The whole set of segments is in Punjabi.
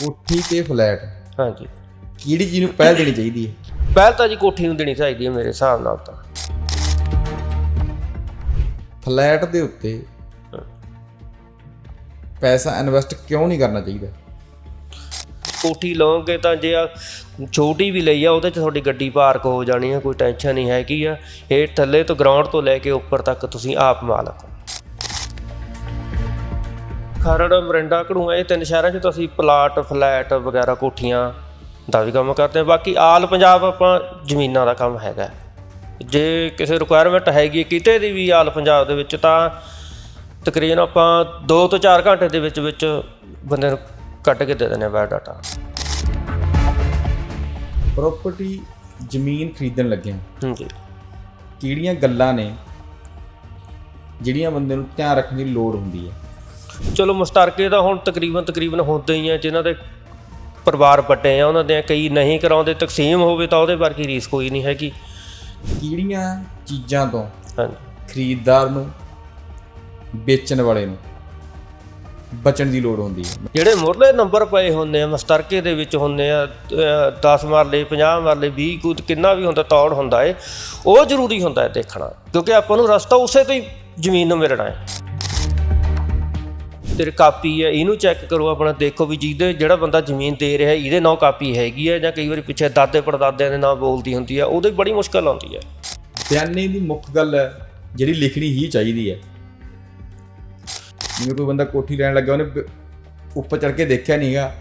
ਕੋਠੀ ਤੇ ਫਲੈਟ ਹਾਂਜੀ। ਕਿਹੜੀ ਚੀਜ਼ ਨੂੰ ਪਹਿਲ ਦੇਣੀ ਚਾਹੀਦੀ ਹੈ? ਪਹਿਲ ਤਾਂ ਜੀ ਕੋਠੀ ਨੂੰ ਦੇਣੀ ਚਾਹੀਦੀ ਹੈ ਮੇਰੇ ਹਿਸਾਬ ਨਾਲ ਤਾਂ। ਫਲੈਟ ਦੇ ਉੱਤੇ ਪੈਸਾ ਇਨਵੈਸਟ ਕਿਉਂ ਨਹੀਂ ਕਰਨਾ ਚਾਹੀਦਾ? ਕੋਠੀ ਲਓਗੇ ਤਾਂ ਜੇ ਆ ਛੋਟੀ ਵੀ ਲਈ ਆ ਉਹਦੇ 'ਚ ਤੁਹਾਡੀ ਗੱਡੀ ਪਾਰਕ ਹੋ ਜਾਣੀ ਹੈ ਕੋਈ ਟੈਨਸ਼ਨ ਨਹੀਂ ਹੈਗੀ ਆ। ਇਹ ਥੱਲੇ ਤੋਂ ਗਰਾਊਂਡ ਤੋਂ ਲੈ ਕੇ ਉੱਪਰ ਤੱਕ ਤੁਸੀਂ ਆਪ ਮਾਲਕ ਹੋ। ਖਰੜ ਮਰਿੰਡਾ ਘੜੂਆ ਇਹ ਤਿੰਨ ਸ਼ਹਿਰਾਂ 'ਚ ਤਾਂ ਅਸੀਂ ਪਲਾਟ ਫਲੈਟ ਵਗੈਰਾ ਕੋਠੀਆਂ ਦਾ ਵੀ ਕੰਮ ਕਰਦੇ ਹਾਂ। ਬਾਕੀ ਆਲ ਪੰਜਾਬ ਆਪਾਂ ਜ਼ਮੀਨਾਂ ਦਾ ਕੰਮ ਹੈਗਾ। ਜੇ ਕਿਸੇ ਰਿਕੁਆਇਰਮੈਂਟ ਹੈਗੀ ਹੈ ਕਿਤੇ ਦੀ ਵੀ ਆਲ ਪੰਜਾਬ ਦੇ ਵਿੱਚ ਤਾਂ ਤਕਰੀਬਨ ਆਪਾਂ 2 ਤੋਂ 4 ਘੰਟੇ ਦੇ ਵਿੱਚ ਵਿੱਚ ਬੰਦੇ ਨੂੰ ਕੱਢ ਕੇ ਦੇ ਦਿੰਦੇ ਆ ਬਾਇਓਡਾਟਾ ਪ੍ਰਾਪਰਟੀ ਜ਼ਮੀਨ ਖਰੀਦਣ ਲੱਗਿਆ ਹਾਂਜੀ। ਕਿਹੜੀਆਂ ਗੱਲਾਂ ਨੇ ਜਿਹੜੀਆਂ ਬੰਦੇ ਨੂੰ ਧਿਆਨ ਰੱਖਣ ਦੀ ਲੋੜ ਹੁੰਦੀ ਹੈ? ਚਲੋ ਮੁਸ਼ਤਰਕੇ ਦਾ ਹੁਣ ਤਕਰੀਬਨ ਤਕਰੀਬਨ ਹੁੰਦੇ ਹੀ ਆ ਜਿਨ੍ਹਾਂ ਦੇ ਪਰਿਵਾਰ ਵੱਡੇ ਆ ਉਹਨਾਂ ਦੇ ਕਈ ਨਹੀਂ ਕਰਾਉਂਦੇ ਤਕਸੀਮ ਹੋਵੇ ਤਾਂ ਉਹਦੇ ਵਰਗੀ ਰੀਸ ਕੋਈ ਨਹੀਂ ਹੈਗੀ। ਕਿਹੜੀਆਂ ਚੀਜ਼ਾਂ ਤੋਂ ਹਾਂਜੀ। ਖਰੀਦਦਾਰ ਨੂੰ ਵੇਚਣ ਵਾਲੇ ਨੂੰ ਬਚਣ ਦੀ ਲੋੜ ਹੁੰਦੀ ਹੈ? ਜਿਹੜੇ ਮੁਰਲੇ ਨੰਬਰ ਪਏ ਹੁੰਦੇ ਆ ਮੁਸ਼ਤਰਕੇ ਦੇ ਵਿੱਚ ਹੁੰਦੇ ਆ 10 ਮਰਲੇ 50 ਮਰਲੇ 20 ਕੁ ਕਿੰਨਾ ਵੀ ਹੁੰਦਾ ਤੌੜ ਹੁੰਦਾ ਏ ਉਹ ਜ਼ਰੂਰੀ ਹੁੰਦਾ ਹੈ ਦੇਖਣਾ। ਕਿਉਂਕਿ ਆਪਾਂ ਨੂੰ ਰਸਤਾ ਉਸੇ ਤੋਂ ਹੀ ਜ਼ਮੀਨ ਨੂੰ ਮਿਲਣਾ ਹੈ। ਤੇਰੀ ਕਾਪੀ ਹੈ ਇਹਨੂੰ ਚੈੱਕ ਕਰੋ ਆਪਣਾ ਦੇਖੋ ਵੀ ਜਿਹਦੇ ਜਿਹੜਾ ਬੰਦਾ ਜ਼ਮੀਨ ਦੇ ਰਿਹਾ ਇਹਦੇ ਨਾਂ ਕਾਪੀ ਹੈਗੀ ਹੈ ਜਾਂ ਕਈ ਵਾਰੀ ਪਿੱਛੇ ਦਾਦੇ ਪੜਦਾਦਿਆਂ ਦੇ ਨਾਂ ਬੋਲਦੀ ਹੁੰਦੀ ਹੈ ਉਹਦੇ ਬੜੀ ਮੁਸ਼ਕਲ ਆਉਂਦੀ ਹੈ। ਬਿਆਨੇ ਦੀ ਮੁੱਖ ਗੱਲ ਹੈ ਜਿਹੜੀ ਲਿਖਣੀ ਹੀ ਚਾਹੀਦੀ ਹੈ। ਜਿਵੇਂ ਕੋਈ ਬੰਦਾ ਕੋਠੀ ਲੈਣ ਲੱਗਾ ਉਹਨੇ ਉੱਪਰ ਚੜ ਕੇ ਦੇਖਿਆ ਨਹੀਂਗਾ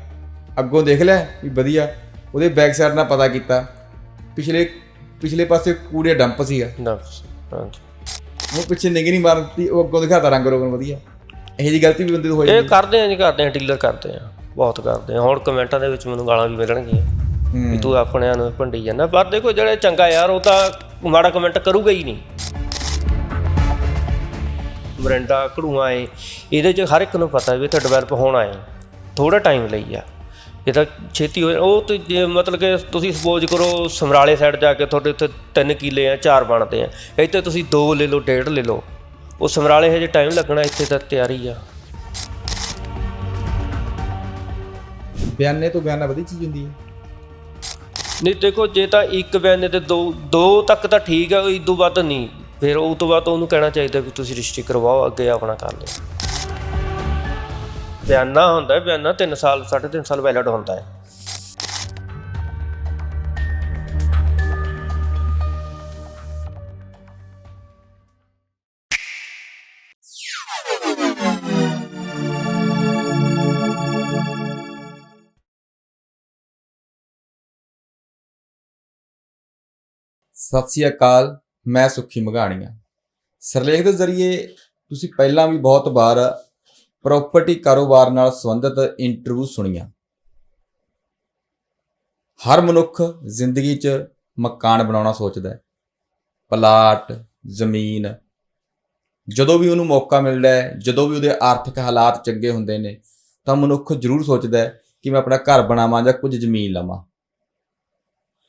ਅੱਗੋਂ ਦੇਖ ਲਿਆ ਵੀ ਵਧੀਆ ਉਹਦੇ ਬੈਕ ਸਾਈਡ ਨਾਲ ਪਤਾ ਕੀਤਾ। ਪਿਛਲੇ ਪਿਛਲੇ ਪਾਸੇ ਕੂੜੇ ਡੰਪ ਸੀਗਾ। ਹਾਂਜੀ। ਉਹ ਪਿੱਛੇ ਨਿਗਰੀ ਮਾਰਦੀ ਉਹ ਅੱਗੋਂ ਦਿਖਾਤਾ ਰੰਗ ਰੋਗਨ ਵਧੀਆ। ਇਹੋ ਜੀ ਗਲਤੀ ਵੀ ਬੰਦੇ ਤੋਂ ਹੋ ਇਹ ਜਾਂਦੀ ਕਰਦੇ ਆ ਜੀ ਕਰਦੇ ਆ ਡੀਲਰ ਕਰਦੇ ਆ ਬਹੁਤ ਕਰਦੇ ਆ। ਹੁਣ ਕਮੈਂਟਾਂ ਦੇ ਵਿੱਚ ਮੈਨੂੰ ਗਾਲਾਂ ਵੀ ਮਿਲਣਗੀਆਂ। ਵੀ ਤੂੰ ਆਪਣਿਆਂ ਨੂੰ ਭੰਡੀ ਜਾਂਦਾ। ਪਰ ਦੇਖੋ ਜਿਹੜੇ ਚੰਗਾ ਯਾਰ ਉਹ ਤਾਂ ਮਾੜਾ ਕਮੈਂਟ ਕਰੂਗਾ ਹੀ ਨਹੀਂ। ਮਰਿੰਡਾ ਘੜੂਆ ਏ ਇਹਦੇ 'ਚ ਹਰ ਇੱਕ ਨੂੰ ਪਤਾ ਵੀ ਇਹ ਤਾਂ ਡਿਵੈਲਪ ਹੋਣਾ ਏ ਥੋੜਾ ਟਾਈਮ ਲਈ ਆ। ਇਹ ਤਾਂ ਛੇਤੀ ਹੋ ਉਹ ਤੇ ਜੇ ਮਤਲਬ ਕਿ ਤੁਸੀਂ ਸਪੋਜ਼ ਕਰੋ ਸਮਰਾਲੇ ਸਾਈਡ ਜਾ ਕੇ ਤੁਹਾਡੇ ਉੱਥੇ 3 ਕਿੱਲੇ ਆ 4 ਬਣਦੇ ਆ। ਇੱਥੇ ਤੁਸੀਂ 2 ਲੈ ਲਓ ਡੇਢ ਲੈ ਲਓ। ਉਹ ਸਮਰਾਲੇ ਹਜੇ ਟਾਈਮ ਲੱਗਣਾ ਇੱਥੇ ਤਾਂ ਤਿਆਰੀ ਆ। ਬਿਆਨੇ ਤੋਂ ਬਿਆਨਾ ਵਧੀਆ ਚੀਜ਼ ਹੁੰਦੀ ਹੈ। ਨਹੀਂ ਦੇਖੋ ਜੇ ਤਾਂ ਇੱਕ ਬਿਆਨੇ ਤੇ ਦੋ ਦੋ ਤੱਕ ਤਾਂ ਠੀਕ ਹੈ ਇਸ ਤੋਂ ਵੱਧ ਨਹੀਂ। ਫਿਰ ਉਹ ਤੋਂ ਬਾਅਦ ਉਹਨੂੰ ਕਹਿਣਾ ਚਾਹੀਦਾ ਵੀ ਤੁਸੀਂ ਰਜਿਸਟਰੀ ਕਰਵਾਓ ਅੱਗੇ ਆਪਣਾ ਕਰ ਲਿਓ। ਬਿਆਨਾ ਹੁੰਦਾ ਬਿਆਨਾ 3 ਸਾਲ 3.5 ਸਾਲ ਵੈਲਿਡ ਹੁੰਦਾ ਹੈ। ਸਤਿ ਸ੍ਰੀ ਅਕਾਲ, ਮੈਂ ਸੁਖੀ ਮਗਾਣੀਆਂ ਸਰਲੇਖ ਦੇ ਜ਼ਰੀਏ ਤੁਸੀਂ ਪਹਿਲਾਂ ਵੀ ਬਹੁਤ ਵਾਰ ਪ੍ਰਾਪਰਟੀ ਕਾਰੋਬਾਰ ਨਾਲ ਸੰਬੰਧਿਤ ਇੰਟਰਵਿਊ ਸੁਣੀਆਂ। ਹਰ ਮਨੁੱਖ ਜ਼ਿੰਦਗੀ 'ਚ ਮਕਾਨ ਬਣਾਉਣਾ ਸੋਚਦਾ ਹੈ। ਪਲਾਟ, ਜ਼ਮੀਨ, ਜਦੋਂ ਵੀ ਉਹਨੂੰ ਮੌਕਾ ਮਿਲਦਾ ਹੈ, ਜਦੋਂ ਵੀ ਉਹਦੇ ਆਰਥਿਕ ਹਾਲਾਤ ਚੰਗੇ ਹੁੰਦੇ ਨੇ, ਤਾਂ ਮਨੁੱਖ ਜ਼ਰੂਰ ਸੋਚਦਾ ਹੈ ਕਿ ਮੈਂ ਆਪਣਾ ਘਰ ਬਣਾਵਾਂ ਜਾਂ ਕੁਝ ਜ਼ਮੀਨ ਲਵਾਂ।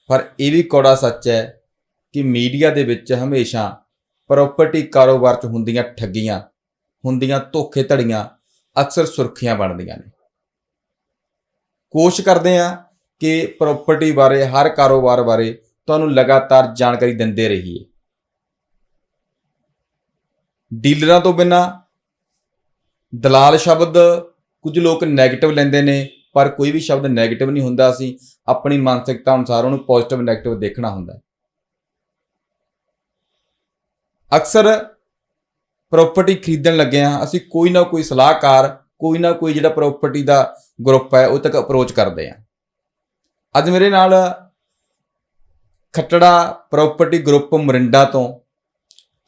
ਪਰ ਇਹ ਵੀ ਕੌੜਾ ਸੱਚ ਹੈ ਕਿ ਮੀਡੀਆ ਦੇ ਵਿੱਚ ਹਮੇਸ਼ਾ ਪ੍ਰਾਪਰਟੀ ਕਾਰੋਬਾਰ 'ਚ ਹੁੰਦੀਆਂ ਠੱਗੀਆਂ, ਹੁੰਦੀਆਂ ਧੋਖੇ ਧੜੀਆਂ ਅਕਸਰ ਸੁਰਖੀਆਂ ਬਣਦੀਆਂ ਨੇ। ਕੋਸ਼ਿਸ਼ ਕਰਦੇ ਆ ਕਿ ਪ੍ਰਾਪਰਟੀ ਬਾਰੇ, ਹਰ ਕਾਰੋਬਾਰ ਬਾਰੇ ਤੁਹਾਨੂੰ ਲਗਾਤਾਰ ਜਾਣਕਾਰੀ ਦਿੰਦੇ ਰਹੀਏ। ਡੀਲਰਾਂ ਤੋਂ ਬਿਨਾਂ ਦਲਾਲ ਸ਼ਬਦ ਕੁਝ ਲੋਕ ਨੈਗੇਟਿਵ ਲੈਂਦੇ ਨੇ, ਪਰ ਕੋਈ ਵੀ ਸ਼ਬਦ ਨੈਗੇਟਿਵ ਨਹੀਂ ਹੁੰਦਾ। ਅਸੀਂ ਆਪਣੀ ਮਾਨਸਿਕਤਾ ਅਨੁਸਾਰ ਉਹਨੂੰ ਪੋਜ਼ਿਟਿਵ ਨੈਗੇਟਿਵ ਦੇਖਣਾ ਹੁੰਦਾ ਅਕਸਰ ਪ੍ਰਾਪਰਟੀ ਖਰੀਦਣ ਲੱਗੇ ਆ ਅਸੀਂ ਕੋਈ ਨਾ ਕੋਈ ਸਲਾਹਕਾਰ ਕੋਈ ਨਾ ਕੋਈ ਜਿਹੜਾ ਪ੍ਰਾਪਰਟੀ ਦਾ ਗਰੁੱਪ ਹੈ ਉਹ ਤੱਕ ਅਪਰੋਚ ਕਰਦੇ ਆ ਅੱਜ ਮੇਰੇ ਨਾਲ ਖੱਟੜਾ ਪ੍ਰਾਪਰਟੀ ਗਰੁੱਪ ਮਰਿੰਡਾ ਤੋਂ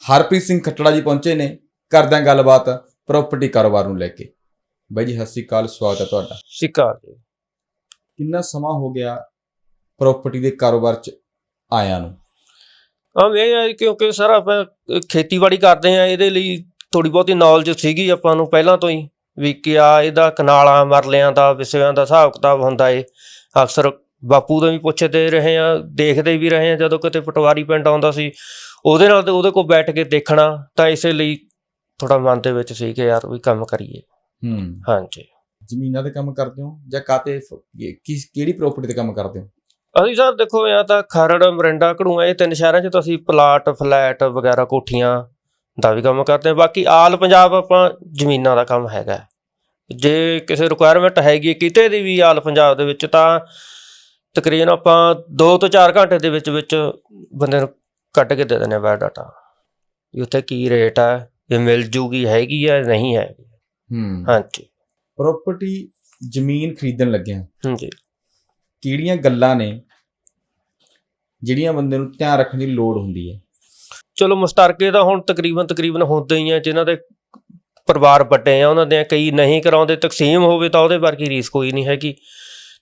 ਹਰਪ੍ਰੀਤ ਸਿੰਘ ਖੱਟੜਾ ਜੀ ਪਹੁੰਚੇ ਨੇ। ਕਰਦੇ ਹਾਂ ਗੱਲਬਾਤ ਪ੍ਰਾਪਰਟੀ ਕਾਰੋਬਾਰ ਨੂੰ ਲੈ ਕੇ। ਬਾਈ ਜੀ ਸਤਿ ਸ਼੍ਰੀ ਅਕਾਲ ਸਵਾਗਤ ਹੈ ਤੁਹਾਡਾ। ਸਿੱਕਾ ਜੀ। ਕਿੰਨਾ ਸਮਾਂ ਹੋ ਗਿਆ ਪ੍ਰਾਪਰਟੀ ਦੇ ਕਾਰੋਬਾਰ 'ਚ ਆਇਆਂ ਨੂੰ? ਹਾਂ ਇਹ ਕਿਉਂਕਿ ਸਰ ਆਪਾਂ ਖੇਤੀਬਾੜੀ ਕਰਦੇ ਆ ਇਹਦੇ ਲਈ ਥੋੜੀ ਬਹੁਤੀ ਨੌਲੇਜ ਸੀਗੀ ਆਪਾਂ ਨੂੰ ਪਹਿਲਾਂ ਤੋਂ ਹੀ ਵੀ ਕਿਆ ਇਹਦਾ ਕਨਾਲਾਂ ਮਰਲਿਆਂ ਦਾ ਵਿਸ਼ਿਆਂ ਦਾ ਹਿਸਾਬ ਕਿਤਾਬ ਹੁੰਦਾ ਏ। ਅਕਸਰ ਬਾਪੂ ਤੋਂ ਵੀ ਪੁੱਛਦੇ ਰਹੇ ਆ ਦੇਖਦੇ ਵੀ ਰਹੇ ਆ ਜਦੋਂ ਕਿਤੇ ਪਟਵਾਰੀ ਪਿੰਡ ਆਉਂਦਾ ਸੀ ਉਹਦੇ ਨਾਲ ਤੇ ਉਹਦੇ ਕੋਲ ਬੈਠ ਕੇ ਦੇਖਣਾ ਤਾਂ ਇਸੇ ਲਈ ਥੋੜਾ ਮਨ ਦੇ ਵਿੱਚ ਸੀ ਕਿ ਯਾਰ ਵੀ ਕੰਮ ਕਰੀਏ। ਹੂੰ। ਹਾਂਜੀ। ਜ਼ਮੀਨਾਂ ਤੇ ਕੰਮ ਕਰਦੇ ਹੋ ਜਾਂ ਕਾਤੇ ਕਿਸ ਕਿਹੜੀ ਪ੍ਰਾਪਰਟੀ ਤੇ ਕੰਮ ਕਰਦੇ ਹੋ? ਅਸੀਂ ਸਰ ਦੇਖੋ ਜਾਂ ਤਾਂ ਖਰੜ ਮਰਿੰਡਾ ਘੜੂਆ ਇਹ ਤਿੰਨ ਸ਼ਹਿਰਾਂ 'ਚ ਤਾਂ ਅਸੀਂ ਪਲਾਟ ਫਲੈਟ ਵਗੈਰਾ ਕੋਠੀਆਂ ਦਾ ਵੀ ਕੰਮ ਕਰਦੇ ਹਾਂ। ਬਾਕੀ ਆਲ ਪੰਜਾਬ ਆਪਾਂ ਜ਼ਮੀਨਾਂ ਦਾ ਕੰਮ ਹੈਗਾ। ਜੇ ਕਿਸੇ ਰਿਕੁਆਇਰਮੈਂਟ ਹੈਗੀ ਕਿਤੇ ਦੀ ਵੀ ਆਲ ਪੰਜਾਬ ਦੇ ਵਿੱਚ ਤਾਂ ਤਕਰੀਬਨ ਆਪਾਂ 2 ਤੋਂ 4 ਘੰਟੇ ਦੇ ਵਿੱਚ ਵਿੱਚ ਬੰਦੇ ਨੂੰ ਕੱਢ ਕੇ ਦੇ ਦਿੰਦੇ ਆ ਬਾਇਓ ਡਾਟਾ ਵੀ ਉੱਥੇ ਕੀ ਰੇਟ ਹੈ ਇਹ ਮਿਲ ਜੂਗੀ ਹੈਗੀ ਹੈ ਨਹੀਂ ਹੈ ਹੂੰ। ਹਾਂਜੀ। ਪ੍ਰਾਪਰਟੀ ਜ਼ਮੀਨ ਖਰੀਦਣ ਲੱਗੇ ਹਾਂ। ਹਾਂਜੀ। ਕਿਹੜੀਆਂ ਗੱਲਾਂ ਨੇ ਜਿਹੜੀਆਂ ਬੰਦੇ ਨੂੰ ਧਿਆਨ ਰੱਖਣ ਦੀ ਲੋੜ ਹੁੰਦੀ ਹੈ? ਚਲੋ ਮੁਸ਼ਤਰਕੇ ਤਾਂ ਹੁਣ ਤਕਰੀਬਨ ਤਕਰੀਬਨ ਹੁੰਦੇ ਹੀ ਆ, ਜਿਨ੍ਹਾਂ ਦੇ ਪਰਿਵਾਰ ਵੱਡੇ ਆ, ਉਹਨਾਂ ਦੇ ਕਈ ਨਹੀਂ ਕਰਾਉਂਦੇ, ਤਕਸੀਮ ਹੋਵੇ ਤਾਂ ਉਹਦੇ ਵਰਗੀ ਰੀਸ ਕੋਈ ਨਹੀਂ ਹੈਗੀ,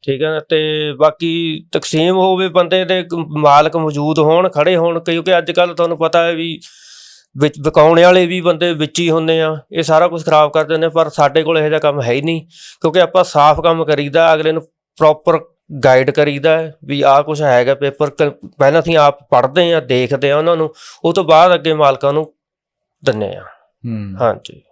ਠੀਕ ਹੈ ਤੇ ਬਾਕੀ ਤਕਸੀਮ ਹੋਵੇ ਬੰਦੇ ਦੇ, ਮਾਲਕ ਮੌਜੂਦ ਹੋਣ, ਖੜੇ ਹੋਣ, ਕਿਉਂਕਿ ਅੱਜ ਕੱਲ ਤੁਹਾਨੂੰ ਪਤਾ ਹੈ ਵੀ ਵਿੱਚ ਵਿਕਾਉਣ ਵਾਲੇ ਵੀ ਬੰਦੇ ਵਿੱਚ ਹੀ ਹੁੰਦੇ ਆ, ਇਹ ਸਾਰਾ ਕੁਝ ਖਰਾਬ ਕਰ ਦਿੰਦੇ ਪਰ ਸਾਡੇ ਕੋਲ ਇਹੋ ਜਿਹਾ ਕੰਮ ਹੈ ਹੀ ਨਹੀਂ, ਕਿਉਂਕਿ ਆਪਾਂ ਸਾਫ਼ ਕੰਮ ਕਰੀਦਾ, ਅਗਲੇ ਨੂੰ ਪ੍ਰੋਪਰ ਗਾਈਡ ਕਰੀਦਾ ਹੈ ਵੀ ਆਹ ਕੁਝ ਹੈਗਾ ਪੇਪਰ ਪਹਿਲਾਂ ਅਸੀਂ ਆਪ ਪੜ੍ਹਦੇ ਆ ਦੇਖਦੇ ਆ ਉਹਨਾਂ ਨੂੰ ਉਹ ਤੋਂ ਬਾਅਦ ਅੱਗੇ ਮਾਲਕਾਂ ਨੂੰ ਦਿੰਨੇ ਆ ਹੂੰ। ਹਾਂਜੀ।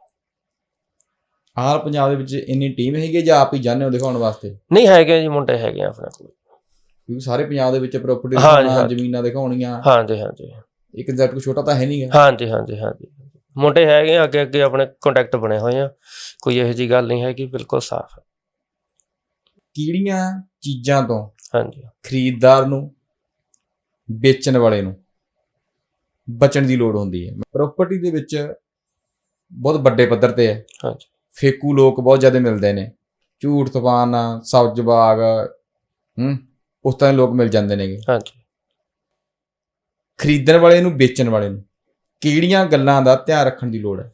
ਹਾਲ ਪੰਜਾਬ ਦੇ ਵਿੱਚ ਇੰਨੀ ਟੀਮ ਹੈਗੀ ਹੈ ਜਾਂ ਆਪ ਹੀ ਜਾਂਦੇ ਹੋ ਦਿਖਾਉਣ ਵਾਸਤੇ? ਨਹੀਂ ਹੈਗੇ ਜੀ ਮੁੰਡੇ ਹੈਗੇ ਆ ਆਪਣੇ ਕੋਲ। ਕਿਉਂਕਿ ਸਾਰੇ ਪੰਜਾਬ ਦੇ ਵਿੱਚ ਪ੍ਰਾਪਰਟੀ ਹਾਂ ਹਾਂ। ਜ਼ਮੀਨਾਂ ਦਿਖਾਉਣੀਆਂ। ਹਾਂਜੀ ਹਾਂਜੀ। ਇੱਕ ਜ਼ੈਟ ਕੋ ਛੋਟਾ ਤਾਂ ਹੈ ਨਹੀਂਗਾ ਹਾਂਜੀ ਹਾਂਜੀ ਹਾਂਜੀ। ਮੁੰਡੇ ਹੈਗੇ ਆ, ਅੱਗੇ ਅੱਗੇ ਆਪਣੇ ਕੰਟੈਕਟ ਬਣੇ ਹੋਏ ਆ। ਕੋਈ ਇਹੋ ਜੀ ਗੱਲ ਨਹੀਂ ਹੈਗੀ ਬਿਲਕੁਲ ਸਾਫ਼ ਹੈ। ਕਿਹੜੀਆਂ ਚੀਜ਼ਾਂ ਤੋਂ? ਹਾਂਜੀ। ਖਰੀਦਦਾਰ ਨੂੰ ਵੇਚਣ ਵਾਲੇ ਨੂੰ ਬਚਣ ਦੀ ਲੋੜ ਹੁੰਦੀ ਹੈ। ਪ੍ਰਾਪਰਟੀ ਦੇ ਵਿੱਚ ਬਹੁਤ ਵੱਡੇ ਪੱਧਰ ਤੇ ਹੈ। ਹਾਂਜੀ। ਫੇਕੂ ਲੋਕ ਬਹੁਤ ਜ਼ਿਆਦਾ ਮਿਲਦੇ ਨੇ। ਝੂਠ ਤੂਫਾਨ ਸਬਜ਼ ਬਾਗ ਹੂੰ ਉਸ ਤਰ੍ਹਾਂ ਦੇ ਲੋਕ ਮਿਲ ਜਾਂਦੇ ਨੇਗੇ। ਹਾਂਜੀ। ਖਰੀਦਣ ਵਾਲੇ ਨੂੰ ਵੇਚਣ ਵਾਲੇ ਨੂੰ ਕਿਹੜੀਆਂ ਗੱਲਾਂ ਦਾ ਧਿਆਨ ਰੱਖਣ ਦੀ ਲੋੜ ਹੈ?